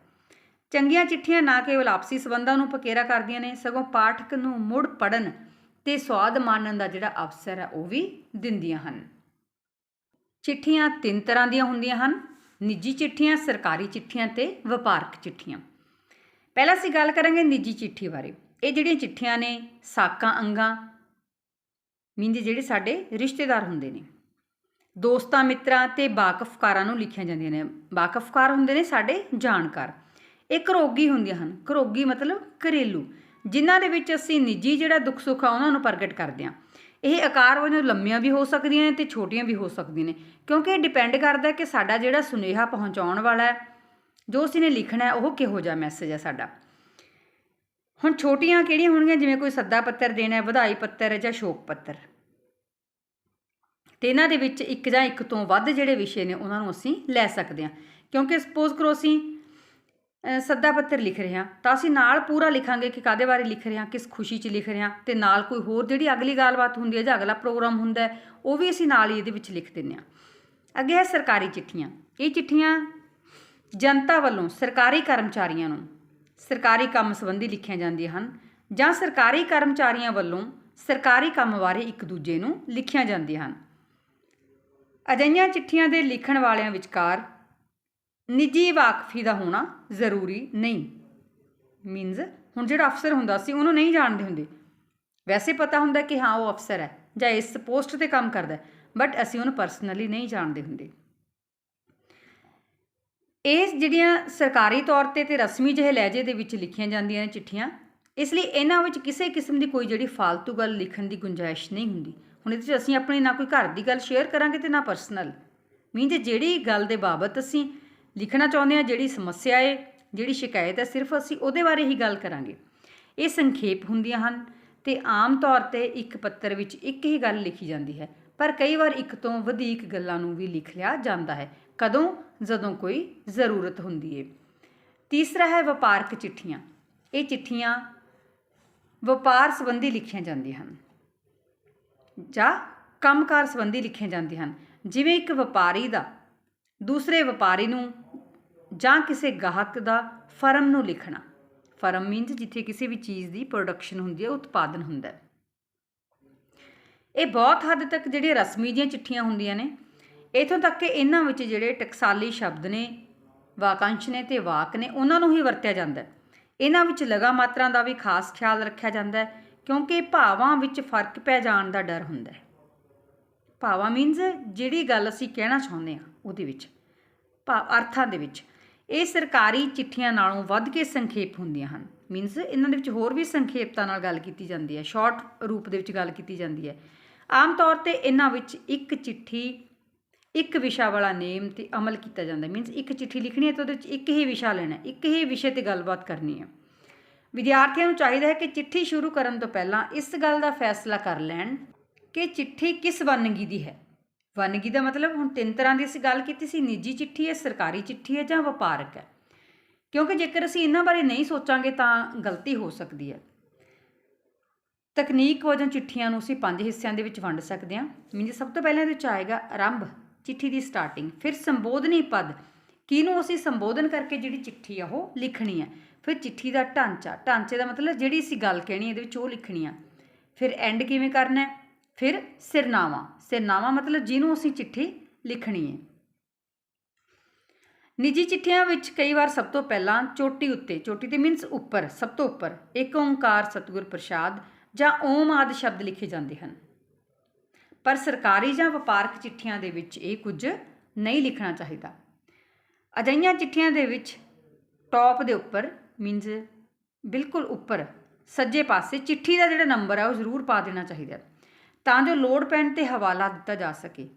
ਚੰਗੀਆਂ ਚਿੱਠੀਆਂ ਨਾ ਕੇਵਲ ਆਪਸੀ ਸਬੰਧਾਂ ਨੂੰ ਪਕੇਰਾ ਕਰਦੀਆਂ ਨੇ, ਸਗੋਂ ਪਾਠਕ ਨੂੰ ਮੁੜ ਪੜਨ ਤੇ ਸਵਾਦ ਮਾਣਨ ਦਾ ਜਿਹੜਾ ਅਵਸਰ ਹੈ, ਉਹ ਵੀ ਦਿੰਦੀਆਂ ਹਨ। ਚਿੱਠੀਆਂ ਤਿੰਨ ਤਰ੍ਹਾਂ ਦੀਆਂ ਹੁੰਦੀਆਂ ਹਨ, ਨਿੱਜੀ ਚਿੱਠੀਆਂ, ਸਰਕਾਰੀ ਚਿੱਠੀਆਂ ਤੇ ਵਪਾਰਕ ਚਿੱਠੀਆਂ। ਪਹਿਲਾਂ ਅਸੀਂ ਗੱਲ ਕਰਾਂਗੇ ਨਿੱਜੀ ਚਿੱਠੀ ਬਾਰੇ। ਇਹ ਜਿਹੜੀਆਂ ਚਿੱਠੀਆਂ ਨੇ, ਸਾਕਾਂ, ਅੰਗਾਂ, ਮੀਨਜ ਜਿਹੜੇ ਸਾਡੇ ਰਿਸ਼ਤੇਦਾਰ ਹੁੰਦੇ ਨੇ। ਦੋਸਤਾਂ, ਮਿੱਤਰਾਂ ਤੇ ਵਾਕਫਕਾਰਾਂ ਨੂੰ ਲਿਖੀਆਂ ਜਾਂਦੀਆਂ ਨੇ। ਵਾਕਫਕਾਰ ਹੁੰਦੇ ਨੇ ਸਾਡੇ ਜਾਣਕਾਰ। ਇਹ ਘਰੋਗੀ ਹੁੰਦੀਆਂ ਹਨ। ਘਰੋਗੀ ਮਤਲਬ ਘਰੇਲੂ, ਜਿਨ੍ਹਾਂ ਦੇ ਵਿੱਚ ਅਸੀਂ ਨਿੱਜੀ ਜਿਹੜਾ ਦੁੱਖ ਸੁੱਖ ਆ, ਉਹਨਾਂ ਨੂੰ ਪ੍ਰਗਟ ਕਰਦੇ ਹਾਂ। ਇਹ ਆਕਾਰ ਵਜੋਂ ਲੰਮੀਆਂ ਵੀ ਹੋ ਸਕਦੀਆਂ ਨੇ ਤੇ ਛੋਟੀਆਂ ਵੀ ਹੋ ਸਕਦੀਆਂ ਨੇ, ਕਿਉਂਕਿ ਇਹ ਡਿਪੈਂਡ ਕਰਦਾ ਕਿ ਸਾਡਾ ਜਿਹੜਾ ਸੁਨੇਹਾ ਪਹੁੰਚਾਉਣ ਵਾਲਾ ਹੈ, ਜੋ ਅਸੀਂ ਨੇ ਲਿਖਣਾ ਉਹ ਕਿਹੋ ਜਿਹਾ ਮੈਸੇਜ ਹੈ ਸਾਡਾ। ਹੁਣ ਛੋਟੀਆਂ ਕਿਹੜੀਆਂ ਹੋਣਗੀਆਂ? ਜਿਵੇਂ ਕੋਈ ਸੱਦਾ ਪੱਤਰ ਦੇਣਾ ਹੈ, ਵਧਾਈ ਪੱਤਰ ਜਾਂ ਸ਼ੋਕ ਪੱਤਰ। ਤੇ ਇਹਨਾਂ ਦੇ ਵਿੱਚ ਇੱਕ ਜਾਂ ਇੱਕ ਤੋਂ ਵੱਧ ਜਿਹੜੇ ਵਿਸ਼ੇ ਨੇ ਉਹਨਾਂ ਨੂੰ ਅਸੀਂ ਲੈ ਸਕਦੇ ਹਾਂ। ਕਿਉਂਕਿ ਸਪੋਜ਼ ਕਰੋ ਅਸੀਂ ਸੱਦਾ ਪੱਤਰ ਲਿਖ ਰਹੇ ਹਾਂ, ਤਾਂ ਅਸੀਂ ਨਾਲ ਪੂਰਾ ਲਿਖਾਂਗੇ ਕਿ ਕਾਦੇ ਬਾਰੇ ਲਿਖ ਰਹੇ ਹਾਂ, ਕਿਸ ਖੁਸ਼ੀ 'ਚ ਲਿਖ ਰਹੇ ਹਾਂ ਤੇ ਨਾਲ ਕੋਈ ਹੋਰ ਜਿਹੜੀ ਅਗਲੀ ਗੱਲਬਾਤ ਹੁੰਦੀ ਹੈ ਜਾਂ ਅਗਲਾ ਪ੍ਰੋਗਰਾਮ ਹੁੰਦਾ ਉਹ ਵੀ ਅਸੀਂ ਨਾਲ ਹੀ ਇਹਦੇ ਵਿੱਚ ਲਿਖ ਦਿੰਦੇ ਹਾਂ। ਅੱਗੇ ਹੈ ਸਰਕਾਰੀ ਚਿੱਠੀਆਂ। ਇਹ ਚਿੱਠੀਆਂ ਜਨਤਾ ਵੱਲੋਂ ਸਰਕਾਰੀ ਕਰਮਚਾਰੀਆਂ ਨੂੰ ਸਰਕਾਰੀ ਕੰਮ ਸੰਬੰਧੀ ਲਿਖੀਆਂ ਜਾਂਦੀਆਂ ਹਨ ਜਾਂ ਸਰਕਾਰੀ ਕਰਮਚਾਰੀਆਂ ਵੱਲੋਂ ਸਰਕਾਰੀ ਕੰਮ ਬਾਰੇ ਇੱਕ ਦੂਜੇ ਨੂੰ ਲਿਖੀਆਂ ਜਾਂਦੀਆਂ ਹਨ। ਅਜਿਹੀਆਂ ਚਿੱਠੀਆਂ ਦੇ ਲਿਖਣ ਵਾਲਿਆਂ ਵਿਚਕਾਰ ਨਿੱਜੀ ਵਾਕਫੀ ਦਾ ਹੋਣਾ ਜ਼ਰੂਰੀ ਨਹੀਂ। ਮੀਨਜ਼ ਹੁਣ ਜਿਹੜਾ ਅਫਸਰ ਹੁੰਦਾ ਸੀ, ਉਹਨੂੰ ਨਹੀਂ ਜਾਣਦੇ ਹੁੰਦੇ। ਵੈਸੇ ਪਤਾ ਹੁੰਦਾ ਕਿ ਹਾਂ, ਉਹ ਅਫਸਰ ਹੈ ਜਾਂ ਇਸ ਪੋਸਟ ਤੇ ਕੰਮ ਕਰਦਾ ਬਟ ਅਸੀਂ ਉਹਨੂੰ ਪਰਸਨਲੀ ਨਹੀਂ ਜਾਣਦੇ ਹੁੰਦੇ। ਇਹ ਜਿਹੜੀਆਂ ਸਰਕਾਰੀ ਤੌਰ ਤੇ ਤੇ ਰਸਮੀ ਜਿਹੇ ਲਹਿਜੇ ਦੇ ਵਿੱਚ ਲਿਖੀਆਂ ਜਾਂਦੀਆਂ ਨੇ ਚਿੱਠੀਆਂ, ਇਸ ਲਈ ਇਹਨਾਂ ਵਿੱਚ ਕਿਸੇ ਕਿਸਮ ਦੀ ਕੋਈ ਜਿਹੜੀ ਫालतू ਗੱਲ ਲਿਖਣ ਦੀ ਗੁੰਜਾਇਸ਼ ਨਹੀਂ ਹੁੰਦੀ। ਹੁਣ ਇਹਦੇ 'ਚ ਅਸੀਂ ਆਪਣੀ ਨਾ ਕੋਈ ਘਰ ਦੀ ਗੱਲ ਸ਼ੇਅਰ ਕਰਾਂਗੇ ਤੇ ਨਾ ਪਰਸਨਲ ਮੀਨ ਜੇ ਜਿਹੜੀ ਗੱਲ ਦੇ ਬਾਬਤ ਅਸੀਂ ਲਿਖਣਾ ਚਾਹੁੰਦੇ ਹਾਂ, ਜਿਹੜੀ ਸਮੱਸਿਆ ਹੈ, ਜਿਹੜੀ ਸ਼ਿਕਾਇਤ ਹੈ, ਸਿਰਫ ਅਸੀਂ ਉਹਦੇ ਬਾਰੇ ਹੀ ਗੱਲ ਕਰਾਂਗੇ। ਇਹ ਸੰਖੇਪ ਹੁੰਦੀਆਂ ਹਨ ਤੇ ਆਮ ਤੌਰ ਤੇ ਇੱਕ ਪੱਤਰ ਵਿੱਚ ਇੱਕ ਹੀ ਗੱਲ ਲਿਖੀ ਜਾਂਦੀ ਹੈ, ਪਰ ਕਈ ਵਾਰ ਇੱਕ ਤੋਂ ਵਧੇਕ ਗੱਲਾਂ ਨੂੰ ਵੀ ਲਿਖ ਲਿਆ ਜਾਂਦਾ ਹੈ, ਕਦੋਂ, ਜਦੋਂ ਕੋਈ ਜ਼ਰੂਰਤ ਹੁੰਦੀ ਹੈ ਤੀਸਰਾ ਹੈ ਵਪਾਰਕ ਚਿੱਠੀਆਂ। ਇਹ ਚਿੱਠੀਆਂ ਵਪਾਰ ਸੰਬੰਧੀ ਲਿਖੀਆਂ ਜਾਂਦੀਆਂ ਹਨ। ਜਾਂ ਕੰਮਕਾਰ ਸੰਬੰਧੀ ਲਿਖੀਆਂ ਜਾਂਦੀਆਂ ਹਨ। ਜਿਵੇਂ ਇੱਕ ਵਪਾਰੀ ਦਾ, ਦੂਸਰੇ ਵਪਾਰੀ ਨੂੰ ਜਾਂ ਕਿਸੇ ਗਾਹਕ ਦਾ ਫਰਮ ਨੂੰ ਲਿਖਣਾ। ਫਰਮ ਮੀਨਸ ਜਿੱਥੇ ਕਿਸੇ ਵੀ ਚੀਜ਼ ਦੀ ਪ੍ਰੋਡਕਸ਼ਨ ਹੁੰਦੀ ਹੈ, ਉਤਪਾਦਨ ਹੁੰਦਾ ਹੈ। ਇਹ ਬਹੁਤ ਹੱਦ ਤੱਕ ਜਿਹੜੀਆਂ ਰਸਮੀ ਜੀਆਂ ਚਿੱਠੀਆਂ ਹੁੰਦੀਆਂ ਨੇ, ਇਥੋਂ ਤੱਕ ਕਿ ਇਹਨਾਂ ਵਿੱਚ ਜਿਹੜੇ ਟਕਸਾਲੀ ਸ਼ਬਦ ਨੇ, ਵਾਕਾਂਸ਼ ਨੇ ਤੇ ਵਾਕ ਨੇ, ਉਹਨਾਂ ਨੂੰ ਹੀ ਵਰਤਿਆ ਜਾਂਦਾ ਹੈ। ਇਹਨਾਂ ਵਿੱਚ ਲਗਾ ਮਾਤਰਾ ਦਾ ਵੀ ਖਾਸ ਖਿਆਲ ਰੱਖਿਆ ਜਾਂਦਾ ਹੈ। ਕਿਉਂਕਿ ਭਾਵਾਂ ਵਿੱਚ ਫ਼ਰਕ ਪੈ ਜਾਣ ਦਾ ਡਰ ਹੁੰਦਾ ਹੈ। ਭਾਵਾਂ ਮੀਨਸ ਜਿਹੜੀ ਗੱਲ ਅਸੀਂ ਕਹਿਣਾ ਚਾਹੁੰਦੇ ਹਾਂ, ਉਹਦੇ ਵਿੱਚ ਭਾਵ ਅਰਥਾਂ ਦੇ ਵਿੱਚ। ਇਹ ਸਰਕਾਰੀ ਚਿੱਠੀਆਂ ਨਾਲੋਂ ਵੱਧ ਕੇ ਸੰਖੇਪ ਹੁੰਦੀਆਂ ਹਨ। ਮੀਨਸ ਇਹਨਾਂ ਦੇ ਵਿੱਚ ਹੋਰ ਵੀ ਸੰਖੇਪਤਾ ਨਾਲ ਗੱਲ ਕੀਤੀ ਜਾਂਦੀ ਹੈ ਸ਼ਾਰਟ ਰੂਪ ਦੇ ਵਿੱਚ ਗੱਲ ਕੀਤੀ ਜਾਂਦੀ ਹੈ। ਆਮ ਤੌਰ ਤੇ ਇਹਨਾਂ ਵਿੱਚ ਇੱਕ ਚਿੱਠੀ, ਇੱਕ ਵਿਸ਼ਾ ਵਾਲਾ ਨੇਮ ਤੇ ਅਮਲ ਕੀਤਾ ਜਾਂਦਾ ਮੀਨਸ ਇੱਕ ਚਿੱਠੀ ਲਿਖਣੀ ਹੈ ਤਾਂ ਉਹਦੇ ਵਿੱਚ ਇੱਕ ਹੀ ਵਿਸ਼ਾ ਲੈਣਾ ਇੱਕ ਹੀ ਵਿਸ਼ੇ ਤੇ ਗੱਲਬਾਤ ਕਰਨੀ ਹੈ। ਵਿਦਿਆਰਥੀਆਂ ਨੂੰ ਚਾਹੀਦਾ ਹੈ ਕਿ ਚਿੱਠੀ ਸ਼ੁਰੂ ਕਰਨ ਤੋਂ ਪਹਿਲਾਂ ਇਸ ਗੱਲ ਦਾ ਫੈਸਲਾ ਕਰ ਲੈਣ ਕਿ ਚਿੱਠੀ ਕਿਸ ਵੰਨਗੀ ਦੀ ਹੈ। ਵੰਨਗੀ ਦਾ ਮਤਲਬ ਹੁਣ ਤਿੰਨ ਤਰ੍ਹਾਂ ਦੀ ਅਸੀਂ ਗੱਲ ਕੀਤੀ ਸੀ, ਨਿੱਜੀ ਚਿੱਠੀ ਹੈ, ਸਰਕਾਰੀ ਚਿੱਠੀ ਹੈ ਜਾਂ ਵਪਾਰਕ ਹੈ। ਕਿਉਂਕਿ ਜੇਕਰ ਅਸੀਂ ਇਹਨਾਂ ਬਾਰੇ ਨਹੀਂ ਸੋਚਾਂਗੇ ਤਾਂ ਗਲਤੀ ਹੋ ਸਕਦੀ ਹੈ। ਤਕਨੀਕ ਵਜੋਂ ਚਿੱਠੀਆਂ ਨੂੰ ਅਸੀਂ ਪੰਜ ਹਿੱਸਿਆਂ ਦੇ ਵਿੱਚ ਵੰਡ ਸਕਦੇ ਹਾਂ। ਮੀਨਸ ਸਭ ਤੋਂ ਪਹਿਲਾਂ ਇਹਦੇ ਵਿੱਚ ਆਏਗਾ ਆਰੰਭ, ਚਿੱਠੀ ਦੀ ਸਟਾਰਟਿੰਗ ਫਿਰ ਸੰਬੋਧਨੀ ਪਦ। ਕਿਹਨੂੰ ਅਸੀਂ ਸੰਬੋਧਨ ਕਰਕੇ ਜਿਹੜੀ ਚਿੱਠੀ ਆ ਉਹ ਲਿਖਣੀ ਹੈ? ਫਿਰ ਚਿੱਠੀ ਦਾ ਢਾਂਚਾ, ਢਾਂਚੇ ਦਾ ਮਤਲਬ ਜਿਹੜੀ ਅਸੀਂ ਗੱਲ ਕਹਿਣੀ, ਇਹਦੇ ਵਿੱਚ ਉਹ ਲਿਖਣੀ ਆ। ਫਿਰ ਐਂਡ ਕਿਵੇਂ ਕਰਨਾ ਹੈ? ਫਿਰ ਸਿਰਨਾਵਾ ਸਿਰਨਾਵਾ ਮਤਲਬ ਜਿਹਨੂੰ ਅਸੀਂ ਚਿੱਠੀ ਲਿਖਣੀ ਹੈ। ਨਿੱਜੀ ਚਿੱਠੀਆਂ ਵਿੱਚ ਕਈ ਵਾਰ ਸਭ ਤੋਂ ਪਹਿਲਾਂ ਚੋਟੀ ਉੱਤੇ, ਚੋਟੀ ਤੇ ਮੀਨਸ ਉੱਪਰ, ਸਭ ਤੋਂ ਉੱਪਰ, ਇੱਕ ਓੰਕਾਰ, ਸਤਿਗੁਰ ਪ੍ਰਸਾਦ ਜਾਂ ਓਮ ਆਦਿ ਸ਼ਬਦ ਲਿਖੇ ਜਾਂਦੇ ਹਨ। ਪਰ ਸਰਕਾਰੀ ਜਾਂ ਵਪਾਰਕ ਚਿੱਠੀਆਂ ਦੇ ਵਿੱਚ ਇਹ ਕੁਝ ਨਹੀਂ ਲਿਖਣਾ ਚਾਹੀਦਾ। ਅਜਿਹੀਆਂ ਚਿੱਠੀਆਂ ਦੇ ਵਿੱਚ ਟੌਪ ਦੇ ਉੱਪਰ ਮੀਨਜ਼ ਬਿਲਕੁਲ ਉੱਪਰ, ਸੱਜੇ ਪਾਸੇ, ਚਿੱਠੀ ਦਾ ਜਿਹੜਾ ਨੰਬਰ ਹੈ ਉਹ ਜ਼ਰੂਰ ਪਾ ਦੇਣਾ ਚਾਹੀਦਾ ਤਾਂ ਜੋ ਲੋੜ ਪੈਣ ਤੇ ਹਵਾਲਾ ਦਿੱਤਾ ਜਾ ਸਕੇ।